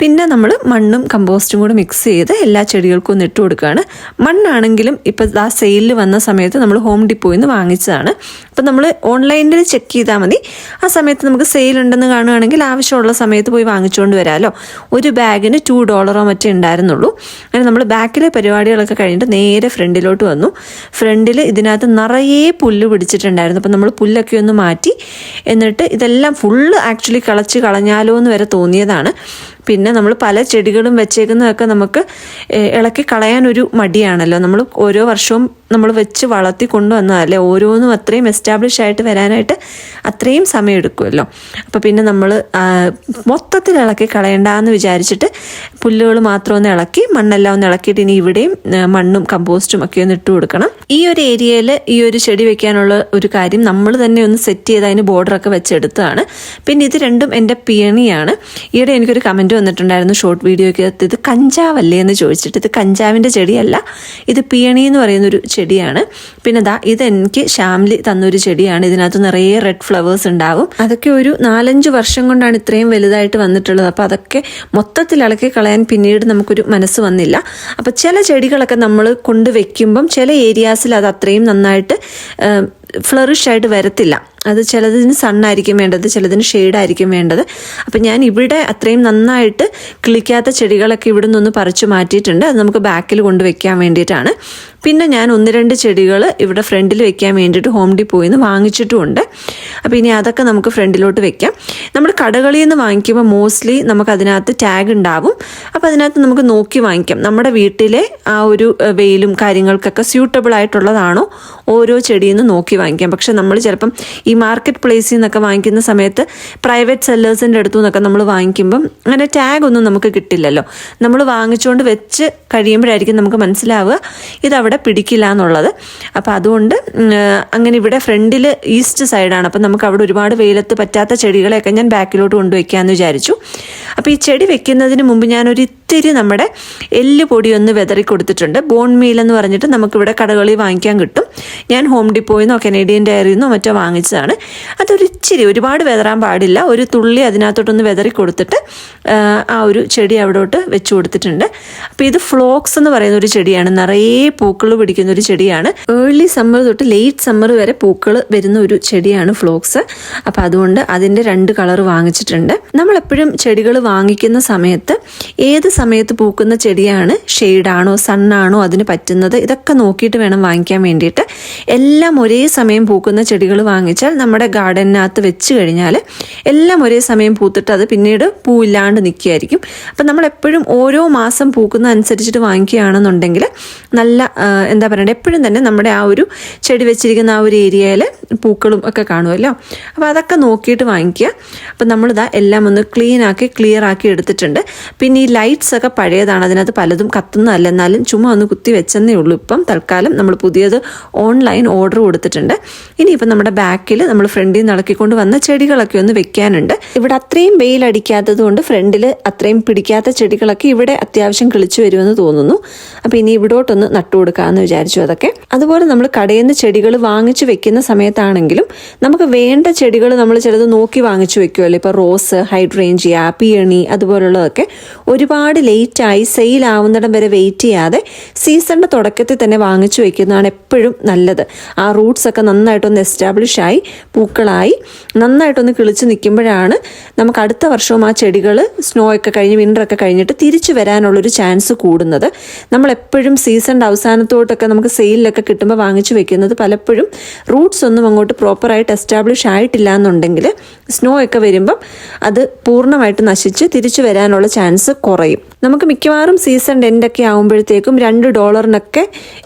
പിന്നെ നമ്മൾ മണ്ണും കമ്പോസ്റ്റും കൂടെ മിക്സ് ചെയ്ത് എല്ലാ ചെടികൾക്കും ഒന്ന് ഇട്ട് കൊടുക്കുകയാണ്. മണ്ണാണെങ്കിലും ഇപ്പോൾ ആ സെയിലിൽ വന്ന സമയത്ത് നമ്മൾ ഹോം ഡിപ്പോയിൽ നിന്ന് വാങ്ങിച്ചതാണ്. അപ്പം നമ്മൾ ഓൺലൈനിൽ ചെക്ക് ചെയ്താൽ മതി. ആ സമയത്ത് നമുക്ക് സെയിൽ ഉണ്ടെന്ന് കാണുകയാണെങ്കിൽ ആവശ്യമുള്ള സമയത്ത് പോയി വാങ്ങിച്ചുകൊണ്ട് വരാമല്ലോ ഒരു ബാഗിന് ടു ഡോളറോ മറ്റേ ഉണ്ടായിരുന്നുള്ളൂ. അങ്ങനെ നമ്മൾ ബാക്കിലെ പരിപാടികളൊക്കെ കഴിഞ്ഞിട്ട് നേരെ ഫ്രണ്ടിലോട്ട് വന്നു. ഫ്രണ്ടിൽ ഇതിനകത്ത് നിറയെ പുല്ല് പിടിച്ചിട്ടുണ്ടായിരുന്നു. നമ്മൾ പുല്ലൊക്കെ ഒന്ന് മാറ്റി എന്നിട്ട് ഇതെല്ലാം ഫുള്ള് ആക്ച്വലി കളച്ച് കളഞ്ഞാലോ എന്ന് വരെ തോന്നിയതാണ്. പിന്നെ നമ്മൾ പല ചെടികളും വെച്ചേക്കുന്നതൊക്കെ നമുക്ക് ഇളക്കി ഇളക്കി ഒരു മടിയാണല്ലോ. നമ്മൾ ഓരോ വർഷവും നമ്മൾ വെച്ച് വളർത്തി കൊണ്ടുവന്നതല്ലേ ഓരോന്നും അത്രയും എസ്റ്റാബ്ലിഷ് ആയിട്ട് വരാനായിട്ട് അത്രയും സമയം എടുക്കുമല്ലോ അപ്പോൾ പിന്നെ നമ്മൾ മൊത്തത്തിൽ ഇളക്കി കളയണ്ടെന്ന് വിചാരിച്ചിട്ട് പുല്ലുകൾ മാത്രം ഒന്ന് ഇളക്കി മണ്ണെല്ലാം ഒന്ന് ഇളക്കിയിട്ട് ഇനി ഇവിടെയും മണ്ണും കമ്പോസ്റ്റും ഒക്കെ ഒന്ന് ഇട്ട് കൊടുക്കണം. ഈ ഒരു ഏരിയയിൽ ഈ ഒരു ചെടി വെക്കാനുള്ള ഒരു കാര്യം നമ്മൾ തന്നെ ഒന്ന് സെറ്റ് ചെയ്ത് അതിന് ബോർഡറൊക്കെ വെച്ചെടുത്തതാണ് പിന്നെ ഇത് രണ്ടും എന്റെ പിയണിയാണ്. ഈയിടെ എനിക്കൊരു കമന്റ് വന്നിട്ടുണ്ടായിരുന്നു ഷോർട്ട് വീഡിയോയ്ക്ക് ഇത് കഞ്ചാവല്ലേ എന്ന് ചോദിച്ചിട്ട്. ഇത് കഞ്ചാവിന്റെ ചെടിയല്ല. ഇത് പിയണി എന്ന് പറയുന്നൊരു ചെടിയാണ്. പിന്നെ ദാ ഇത് എനിക്ക് ഷാംലി തന്നൊരു ചെടിയാണ്. ഇതിനകത്ത് നിറയെ റെഡ് ഫ്ലവേഴ്സ് ഉണ്ടാവും. അതൊക്കെ ഒരു നാലഞ്ച് വർഷം കൊണ്ടാണ് ഇത്രയും വലുതായിട്ട് വന്നിട്ടുള്ളത്. അപ്പോൾ അതൊക്കെ മൊത്തത്തിൽ ഇളക്കി കളയാൻ പിന്നീട് നമുക്കൊരു മനസ്സ് വന്നില്ല. അപ്പോൾ ചില ചെടികളൊക്കെ നമ്മൾ കൊണ്ട് വെക്കുമ്പം ചില ഏരിയാസിൽ അത് അത്രയും നന്നായിട്ട് ഫ്ലറിഷ് ആയിട്ട് വരത്തില്ല. അത് ചിലതിന് സണ്ണായിരിക്കും വേണ്ടത് ചിലതിന് ഷെയ്ഡായിരിക്കും വേണ്ടത്. അപ്പം ഞാൻ ഇവിടെ അത്രയും നന്നായിട്ട് കിളിക്കാത്ത ചെടികളൊക്കെ ഇവിടെ നിന്ന് പറിച്ചു മാറ്റിയിട്ടുണ്ട്. അത് നമുക്ക് ബാക്കിൽ കൊണ്ടുവയ്ക്കാൻ വേണ്ടിയിട്ടാണ്. പിന്നെ ഞാൻ ഒന്ന് രണ്ട് ചെടികൾ ഇവിടെ ഫ്രണ്ടിൽ വെക്കാൻ വേണ്ടിയിട്ട് ഹോം ഡിപ്പോയിൽ നിന്ന് വാങ്ങിച്ചിട്ടുമുണ്ട്. അപ്പോൾ ഇനി അതൊക്കെ നമുക്ക് ഫ്രണ്ടിലോട്ട് വെക്കാം. നമ്മൾ കടകളിൽ നിന്ന് വാങ്ങിക്കുമ്പോൾ മോസ്റ്റ്ലി നമുക്ക് അതിനകത്ത് ടാഗ് ഉണ്ടാവും. അപ്പോൾ അതിനകത്ത് നമുക്ക് നോക്കി വാങ്ങിക്കാം. നമ്മുടെ വീട്ടിലെ ആ ഒരു വെയിലും കാര്യങ്ങൾക്കൊക്കെ സ്യൂട്ടബിൾ ആയിട്ടുള്ളതാണോ ഓരോ ചെടിയിൽ നിന്ന് നോക്കി വാങ്ങിക്കാം. പക്ഷെ നമ്മൾ ചിലപ്പം ഈ മാർക്കറ്റ് പ്ലേസിൽ നിന്നൊക്കെ വാങ്ങിക്കുന്ന സമയത്ത് പ്രൈവറ്റ് സെല്ലേഴ്സിന്റെ അടുത്തു നിന്നൊക്കെ നമ്മൾ വാങ്ങിക്കുമ്പം അങ്ങനെ ടാഗ് ഒന്നും നമുക്ക് കിട്ടില്ലല്ലോ. നമ്മൾ വാങ്ങിച്ചുകൊണ്ട് വെച്ച് കഴിയുമ്പോഴായിരിക്കും നമുക്ക് മനസ്സിലാവുക. ഇതവിടെ പിടിക്കില്ല എന്നുള്ളത്. അപ്പോൾ അതുകൊണ്ട് അങ്ങനെ ഇവിടെ ഫ്രണ്ടിൽ ഈസ്റ്റ് സൈഡാണ്. അപ്പം നമുക്ക് അവിടെ ഒരുപാട് വെയിലത്ത് പറ്റാത്ത ചെടികളെയൊക്കെ ഞാൻ ബാക്കിലോട്ട് കൊണ്ടുവയ്ക്കാമെന്ന് വിചാരിച്ചു. അപ്പോൾ ഈ ചെടി വെക്കുന്നതിന് മുമ്പ് ഞാനൊരു ഇത്തിരി നമ്മുടെ എല്ല് പൊടി ഒന്ന് വെതറി കൊടുത്തിട്ടുണ്ട്. ബോൺ മീൽ എന്ന് പറഞ്ഞിട്ട് നമുക്കിവിടെ കടകളിൽ വാങ്ങിക്കാൻ കിട്ടും. ഞാൻ ഹോം ഡിപ്പോയിൽ നിന്നോ കനേഡിയൻ ഡയറിയിൽ നിന്നോ മറ്റോ വാങ്ങിച്ചതാണ്. അതൊരു ഇച്ചിരി ഒരുപാട് വെതറാൻ പാടില്ല. ഒരു തുള്ളി അതിനകത്തോട്ടൊന്ന് വെതറി കൊടുത്തിട്ട് ആ ഒരു ചെടി അവിടോട്ട് വെച്ച് കൊടുത്തിട്ടുണ്ട്. അപ്പോൾ ഇത് ഫ്ലോക്സ് എന്ന് പറയുന്ന ഒരു ചെടിയാണ്. നിറയെ പൂക്കൾ പിടിക്കുന്ന ഒരു ചെടിയാണ്. ഏർലി സമ്മർ തൊട്ട് ലേറ്റ് സമ്മർ വരെ പൂക്കൾ വരുന്ന ഒരു ചെടിയാണ് ഫ്ലോക്സ് അപ്പോൾ അതുകൊണ്ട് അതിന്റെ രണ്ട് കളർ വാങ്ങിച്ചിട്ടുണ്ട്. നമ്മൾ എപ്പോഴും ചെടികൾ വാങ്ങിക്കുന്ന സമയത്ത് ഏത് സമയത്ത് പൂക്കുന്ന ചെടിയാണ് ഷെയ്ഡാണോ സണ്ണാണോ അതിന് പറ്റുന്നത് ഇതൊക്കെ നോക്കിയിട്ട് വേണം വാങ്ങിക്കാൻ വേണ്ടിയിട്ട്. എല്ലാം ഒരേ സമയം പൂക്കുന്ന ചെടികൾ വാങ്ങിച്ചാൽ നമ്മുടെ ഗാർഡനകത്ത് വെച്ച് കഴിഞ്ഞാൽ എല്ലാം ഒരേ സമയം പൂത്തിട്ട് അത് പിന്നീട് പൂവില്ലാണ്ട് നിൽക്കുകയായിരിക്കും. അപ്പം നമ്മൾ എപ്പോഴും ഓരോ മാസം പൂക്കുന്ന അനുസരിച്ചിട്ട് വാങ്ങിക്കുകയാണെന്നുണ്ടെങ്കിൽ നല്ല എന്താ പറയണ്ടത് എപ്പോഴും തന്നെ നമ്മുടെ ആ ഒരു ചെടി വെച്ചിരിക്കുന്ന ആ ഒരു ഏരിയയിൽ പൂക്കളും ഒക്കെ കാണുമല്ലോ. അപ്പോൾ അതൊക്കെ നോക്കിയിട്ട് വാങ്ങിക്കുക. അപ്പം നമ്മളിതാ എല്ലാം ഒന്ന് ക്ലീൻ ആക്കി ക്ലിയർ ആക്കി എടുത്തിട്ടുണ്ട്. പിന്നെ ഈ ലൈറ്റ്സ് ഒക്കെ പഴയതാണ്. അതിനകത്ത് പലതും കത്തുന്നതല്ല. എന്നാലും ചുമ്മാ ഒന്ന് കുത്തി വെച്ചെന്നേ ഉള്ളൂ ഇപ്പം. തൽക്കാലം നമ്മൾ പുതിയത് ഓൺലൈൻ ഓർഡർ കൊടുത്തിട്ടുണ്ട്. ഇനിയിപ്പം നമ്മുടെ ബാക്കിൽ നമ്മൾ ഫ്രണ്ടിൽ നിന്ന് ഇളക്കിക്കൊണ്ട് വന്ന ചെടികളൊക്കെ ഒന്ന് വെക്കാനുണ്ട്. ഇവിടെ അത്രയും വെയിൽ അടിക്കാത്തത് കൊണ്ട് ഫ്രണ്ടിൽ അത്രയും പിടിക്കാത്ത ചെടികളൊക്കെ ഇവിടെ അത്യാവശ്യം കിളിച്ചു വരുമെന്ന് തോന്നുന്നു. അപ്പോൾ ഇനി ഇവിടോട്ടൊന്ന് നട്ടു കൊടുക്കാമെന്ന് വിചാരിച്ചു അതൊക്കെ. അതുപോലെ നമ്മൾ കടയിൽ നിന്ന് ചെടികൾ വാങ്ങിച്ചു വെക്കുന്ന സമയത്താണെങ്കിലും നമുക്ക് വേണ്ട ചെടികൾ നമ്മൾ ചിലത് നോക്കി വാങ്ങിച്ചു വെക്കുമല്ലോ ഇപ്പോൾ റോസ് ഹൈഡ്രേഞ്ചിയ പിയണി അതുപോലുള്ളതൊക്കെ ഒരുപാട് ലേറ്റായി സെയിൽ ആവുന്നിടം വരെ വെയിറ്റ് ചെയ്യാതെ സീസണിന്റെ തുടക്കത്തിൽ തന്നെ വാങ്ങിച്ചു വെക്കുന്നതാണ് എപ്പോഴും നല്ലത്. ആ റൂട്ട്സ് ഒക്കെ നന്നായിട്ടൊന്ന് എസ്റ്റാബ്ലിഷ് ആയി പൂക്കളായി നന്നായിട്ടൊന്ന് കിളിച്ച് നിൽക്കുമ്പോഴാണ് നമുക്ക് അടുത്ത വർഷവും ആ ചെടികൾ സ്നോ ഒക്കെ കഴിഞ്ഞ് വിന്ററൊക്കെ കഴിഞ്ഞിട്ട് തിരിച്ചു വരാനുള്ളൊരു ചാൻസ് കൂടുന്നത്. നമ്മളെപ്പോഴും സീസണിന്റെ സീസണിന്റെ അവസാനത്തോട്ടൊക്കെ നമുക്ക് സെയിലൊക്കെ കിട്ടുമ്പോൾ വാങ്ങിച്ചു വെക്കുന്നത് പലപ്പോഴും റൂട്ട്സ് ഒന്നും അങ്ങോട്ട് പ്രോപ്പറായിട്ട് എസ്റ്റാബ്ലിഷ് ആയിട്ടില്ല എന്നുണ്ടെങ്കിൽ സ്നോ ഒക്കെ വരുമ്പം അത് പൂർണമായിട്ട് നശിച്ച് തിരിച്ചു വരാനുള്ള ചാൻസ് കുറയും. നമുക്ക് മിക്കവാറും സീസൺ എൻഡൊക്കെ ആകുമ്പോഴത്തേക്കും രണ്ട് ഡോളറിനൊക്കെ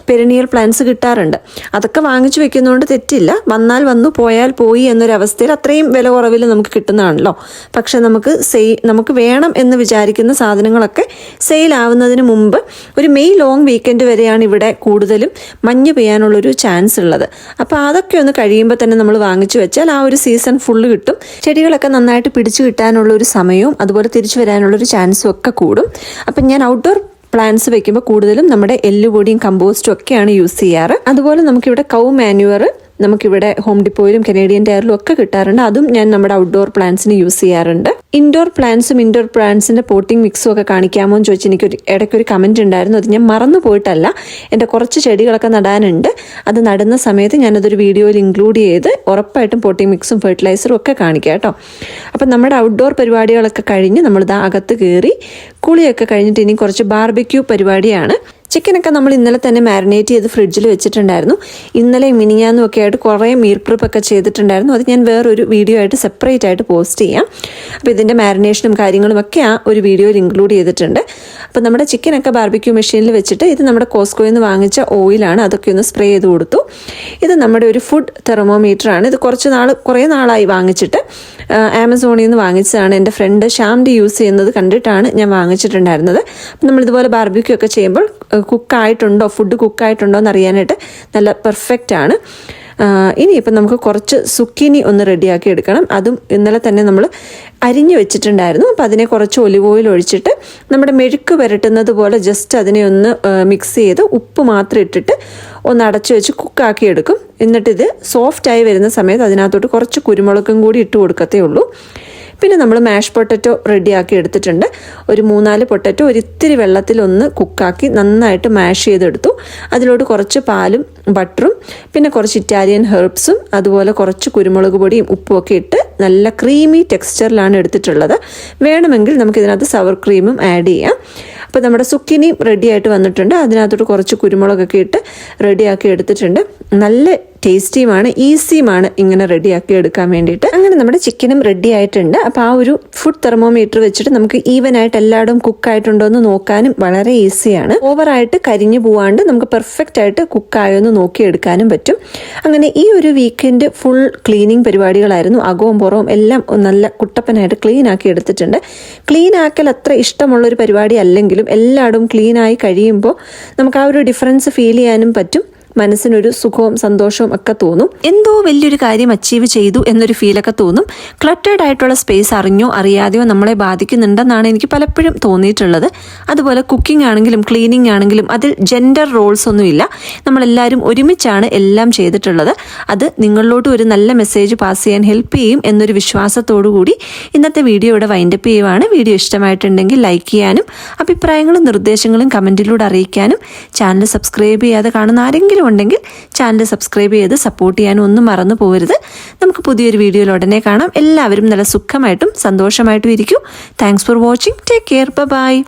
പെരിനിയൽ പ്ലാന്റ്സ് കിട്ടാറുണ്ട്. അതൊക്കെ വാങ്ങിച്ചു വെക്കുന്നതുകൊണ്ട് തെറ്റില്ല. വന്നാൽ വന്നു പോയാൽ പോയി എന്നൊരവസ്ഥയിൽ അത്രയും വില കുറവിൽ നമുക്ക് കിട്ടുന്നതാണല്ലോ. പക്ഷെ നമുക്ക് സെയിൽ നമുക്ക് വേണം എന്ന് വിചാരിക്കുന്ന സാധനങ്ങളൊക്കെ സെയിൽ ആവുന്നതിന് മുമ്പ് ഒരു മെയ് ലോങ് വീക്കെൻഡ് വരെയാണ് ഇവിടെ കൂടുതലും മഞ്ഞ് പെയ്യാനുള്ളൊരു ചാൻസ് ഉള്ളത്. അപ്പോൾ അതൊക്കെ ഒന്ന് കഴിയുമ്പോൾ തന്നെ നമ്മൾ വാങ്ങിച്ചു വെച്ചാൽ ആ ഒരു സീസൺ ഫുള്ള് കിട്ടും. ചെടികളൊക്കെ നന്നായിട്ട് പിടിച്ചു കിട്ടാനുള്ള ഒരു സമയവും അതുപോലെ തിരിച്ചു വരാനുള്ള ഒരു ചാൻസും ഒക്കെ കൂടും. അപ്പം ഞാൻ ഔട്ട്ഡോർ പ്ലാന്റ്സ് വെക്കുമ്പോൾ കൂടുതലും നമ്മുടെ എല്ലുപൊടിയും കമ്പോസ്റ്റും ഒക്കെയാണ് യൂസ് ചെയ്യാറ്. അതുപോലെ നമുക്കിവിടെ കൗ മാനുവർ നമുക്കിവിടെ ഹോം ഡിപ്പോയിലും കനേഡിയൻ ടയറിലും ഒക്കെ കിട്ടാറുണ്ട്. അതും ഞാൻ നമ്മുടെ ഔട്ട്ഡോർ പ്ലാന്റ്സിന് യൂസ് ചെയ്യാറുണ്ട്. ഇൻഡോർ പ്ലാന്റ്സും ഇൻഡോർ പ്ലാന്റ്സിന്റെ പോട്ടിംഗ് മിക്സും ഒക്കെ കാണിക്കാമോ എന്ന് ചോദിച്ച് എനിക്ക് ഒരു ഇടയ്ക്കൊരു കമന്റ് ഉണ്ടായിരുന്നു. അത് ഞാൻ മറന്നു പോയിട്ടല്ല. എന്റെ കുറച്ച് ചെടികളൊക്കെ നടാനുണ്ട്. അത് നടുന്ന സമയത്ത് ഞാനതൊരു വീഡിയോയിൽ ഇൻക്ലൂഡ് ചെയ്ത് ഉറപ്പായിട്ടും പോട്ടിംഗ് മിക്സും ഫെർട്ടിലൈസറും ഒക്കെ കാണിക്കാം കേട്ടോ. അപ്പം നമ്മുടെ ഔട്ട്ഡോർ പരിപാടികളൊക്കെ കഴിഞ്ഞ് നമ്മളിത് അകത്ത് കയറി കുളിയൊക്കെ കഴിഞ്ഞിട്ട് ഇനി കുറച്ച് ബാർബിക്യൂ പരിപാടിയാണ്. ചിക്കനൊക്കെ നമ്മൾ ഇന്നലെ തന്നെ മാരിനേറ്റ് ചെയ്ത് ഫ്രിഡ്ജിൽ വെച്ചിട്ടുണ്ടായിരുന്നു. ഇന്നലെ മിനിഞ്ഞാന്നും ഒക്കെ ആയിട്ട് കുറേ മീൽ പ്രിപ്പ് ഒക്കെ ചെയ്തിട്ടുണ്ടായിരുന്നു. അത് ഞാൻ വേറൊരു വീഡിയോ ആയിട്ട് സെപ്പറേറ്റ് ആയിട്ട് പോസ്റ്റ് ചെയ്യാം. അപ്പോൾ ഇതിന്റെ മാരിനേഷനും കാര്യങ്ങളും ഒക്കെ ആ ഒരു വീഡിയോയിൽ ഇൻക്ലൂഡ് ചെയ്തിട്ടുണ്ട്. അപ്പോൾ നമ്മുടെ ചിക്കനൊക്കെ ബാർബിക്യൂ മെഷീനിൽ വെച്ചിട്ട് ഇത് നമ്മുടെ കോസ്കോയിൽ നിന്ന് വാങ്ങിച്ച ഓയിലാണ് അതൊക്കെ ഒന്ന് സ്പ്രേ ചെയ്ത് കൊടുത്തു. ഇത് നമ്മുടെ ഒരു ഫുഡ് തെർമോമീറ്റർ ആണ്. ഇത് കുറച്ച് നാൾ കുറേ നാളായി വാങ്ങിച്ചിട്ട്. ആമസോണിൽ നിന്ന് വാങ്ങിച്ചതാണ്. എന്റെ ഫ്രണ്ട് ഷാംഡി യൂസ് ചെയ്യുന്നത് കണ്ടിട്ടാണ് ഞാൻ വാങ്ങിച്ചിട്ടുണ്ടായിരുന്നത്. അപ്പം നമ്മളിതുപോലെ ബാർബിക്യൂ ഒക്കെ ചെയ്യുമ്പോൾ കുക്കായിട്ടുണ്ടോ? ഫുഡ് കുക്കായിട്ടുണ്ടോ എന്ന് അറിയാനായിട്ട് നല്ല പെർഫെക്റ്റ് ആണ്. ഇനിയിപ്പം നമുക്ക് കുറച്ച് സുക്കിനി ഒന്ന് റെഡിയാക്കി എടുക്കണം. അതും ഇന്നലെ തന്നെ നമ്മൾ അരിഞ്ഞു വെച്ചിട്ടുണ്ടായിരുന്നു. അപ്പം അതിനെ കുറച്ച് ഒലിവ് ഓയിൽ ഒഴിച്ചിട്ട് നമ്മുടെ മെഴുക്ക് പുരട്ടുന്നത് പോലെ ജസ്റ്റ് അതിനെ ഒന്ന് മിക്സ് ചെയ്ത് ഉപ്പ് മാത്രം ഇട്ടിട്ട് ഒന്ന് അടച്ചു വെച്ച് കുക്കാക്കി എടുക്കും. എന്നിട്ടിത് സോഫ്റ്റായി വരുന്ന സമയത്ത് അതിനകത്തോട്ട് കുറച്ച് കുരുമുളകും കൂടി ഇട്ട് കൊടുക്കത്തേ ഉള്ളൂ. പിന്നെ നമ്മൾ മാഷ് പൊട്ടറ്റോ റെഡിയാക്കി എടുത്തിട്ടുണ്ട്. ഒരു മൂന്നാൽ പൊട്ടറ്റോ ഒരു ഇത്തിരി വെള്ളത്തിലൊന്ന് കുക്കാക്കി നന്നായിട്ട് മാഷ് ചെയ്തെടുത്തു. അതിലോട്ട് കുറച്ച് പാലും ബട്ടറും പിന്നെ കുറച്ച് ഇറ്റാലിയൻ ഹെർബ്സും അതുപോലെ കുറച്ച് കുരുമുളക് പൊടിയും ഉപ്പുമൊക്കെ ഇട്ട് നല്ല ക്രീമി ടെക്സ്ചറിലാണ് എടുത്തിട്ടുള്ളത്. വേണമെങ്കിൽ നമുക്ക് ഇതിനകത്ത് സവർ ക്രീമും ആഡ് ചെയ്യാം. അപ്പോൾ നമ്മുടെ സുക്കിനിയും റെഡിയായിട്ട് വന്നിട്ടുണ്ട്. അതിനകത്തോട്ട് കുറച്ച് കുരുമുളകൊക്കെ ഇട്ട് റെഡിയാക്കി എടുത്തിട്ടുണ്ട്. നല്ല ടേസ്റ്റിയുമാണ് ഈസിയുമാണ് ഇങ്ങനെ റെഡിയാക്കി എടുക്കാൻ വേണ്ടിയിട്ട്. അങ്ങനെ നമ്മുടെ ചിക്കനും റെഡി ആയിട്ടുണ്ട്. അപ്പോൾ ആ ഒരു ഫുഡ് തെർമോമീറ്റർ വെച്ചിട്ട് നമുക്ക് ഈവൻ ആയിട്ട് എല്ലായിടും കുക്ക് ആയിട്ടുണ്ടോ എന്ന് നോക്കാനും വളരെ ഈസിയാണ്. ഓവറായിട്ട് കരിഞ്ഞു പോവാണ്ട് നമുക്ക് പെർഫെക്റ്റ് ആയിട്ട് കുക്കായോ എന്ന് നോക്കിയെടുക്കാനും പറ്റും. അങ്ങനെ ഈ ഒരു വീക്കെൻഡ് ഫുൾ ക്ലീനിങ് പരിപാടികളായിരുന്നു. അകവും പുറവും എല്ലാം നല്ല കുട്ടപ്പനായിട്ട് ക്ലീൻ ആക്കി എടുത്തിട്ടുണ്ട്. ക്ലീൻ ആക്കൽ അത്ര ഇഷ്ടമുള്ള ഒരു പരിപാടി അല്ലെങ്കിലും എല്ലായിടും ക്ലീനായി കഴിയുമ്പോൾ നമുക്ക് ആ ഒരു ഡിഫറൻസ് ഫീൽ ചെയ്യാനും പറ്റും. മനസ്സിനൊരു സുഖവും സന്തോഷവും ഒക്കെ തോന്നും. എന്തോ വലിയൊരു കാര്യം അച്ചീവ് ചെയ്തു എന്നൊരു ഫീലൊക്കെ തോന്നും. ക്ലട്ടേഡ് ആയിട്ടുള്ള സ്പേസ് അറിഞ്ഞോ അറിയാതെയോ നമ്മളെ ബാധിക്കുന്നുണ്ടെന്നാണ് എനിക്ക് പലപ്പോഴും തോന്നിയിട്ടുള്ളത്. അതുപോലെ കുക്കിംഗ് ആണെങ്കിലും ക്ലീനിങ് ആണെങ്കിലും അതിൽ ജെൻഡർ റോൾസ് ഒന്നുമില്ല നമ്മളെല്ലാവരും ഒരുമിച്ചാണ് എല്ലാം ചെയ്തിട്ടുള്ളത്. അത് നിങ്ങളിലോട്ട് ഒരു നല്ല മെസ്സേജ് പാസ് ചെയ്യാൻ ഹെൽപ്പ് ചെയ്യും എന്നൊരു വിശ്വാസത്തോടു കൂടി ഇന്നത്തെ വീഡിയോ ഇവിടെ വൈൻഡപ്പ് ചെയ്യുവാണ്. വീഡിയോ ഇഷ്ടമായിട്ടുണ്ടെങ്കിൽ ലൈക്ക് ചെയ്യാനും അഭിപ്രായങ്ങളും നിർദ്ദേശങ്ങളും കമന്റിലൂടെ അറിയിക്കാനും ചാനൽ സബ്സ്ക്രൈബ് ചെയ്യാതെ കാണുന്ന ആരെങ്കിലും ഉണ്ടെങ്കിൽ ചാനൽ സബ്സ്ക്രൈബ് ചെയ്ത് സപ്പോർട്ട് ചെയ്യാനും ഒന്നും മറന്നു പോകരുത് നമുക്ക് പുതിയൊരു വീഡിയോയിൽ ഉടനെ കാണാം. എല്ലാവരും നല്ല സുഖമായിട്ടും സന്തോഷമായിട്ടും ഇരിക്കൂ. Thanks for watching take care bye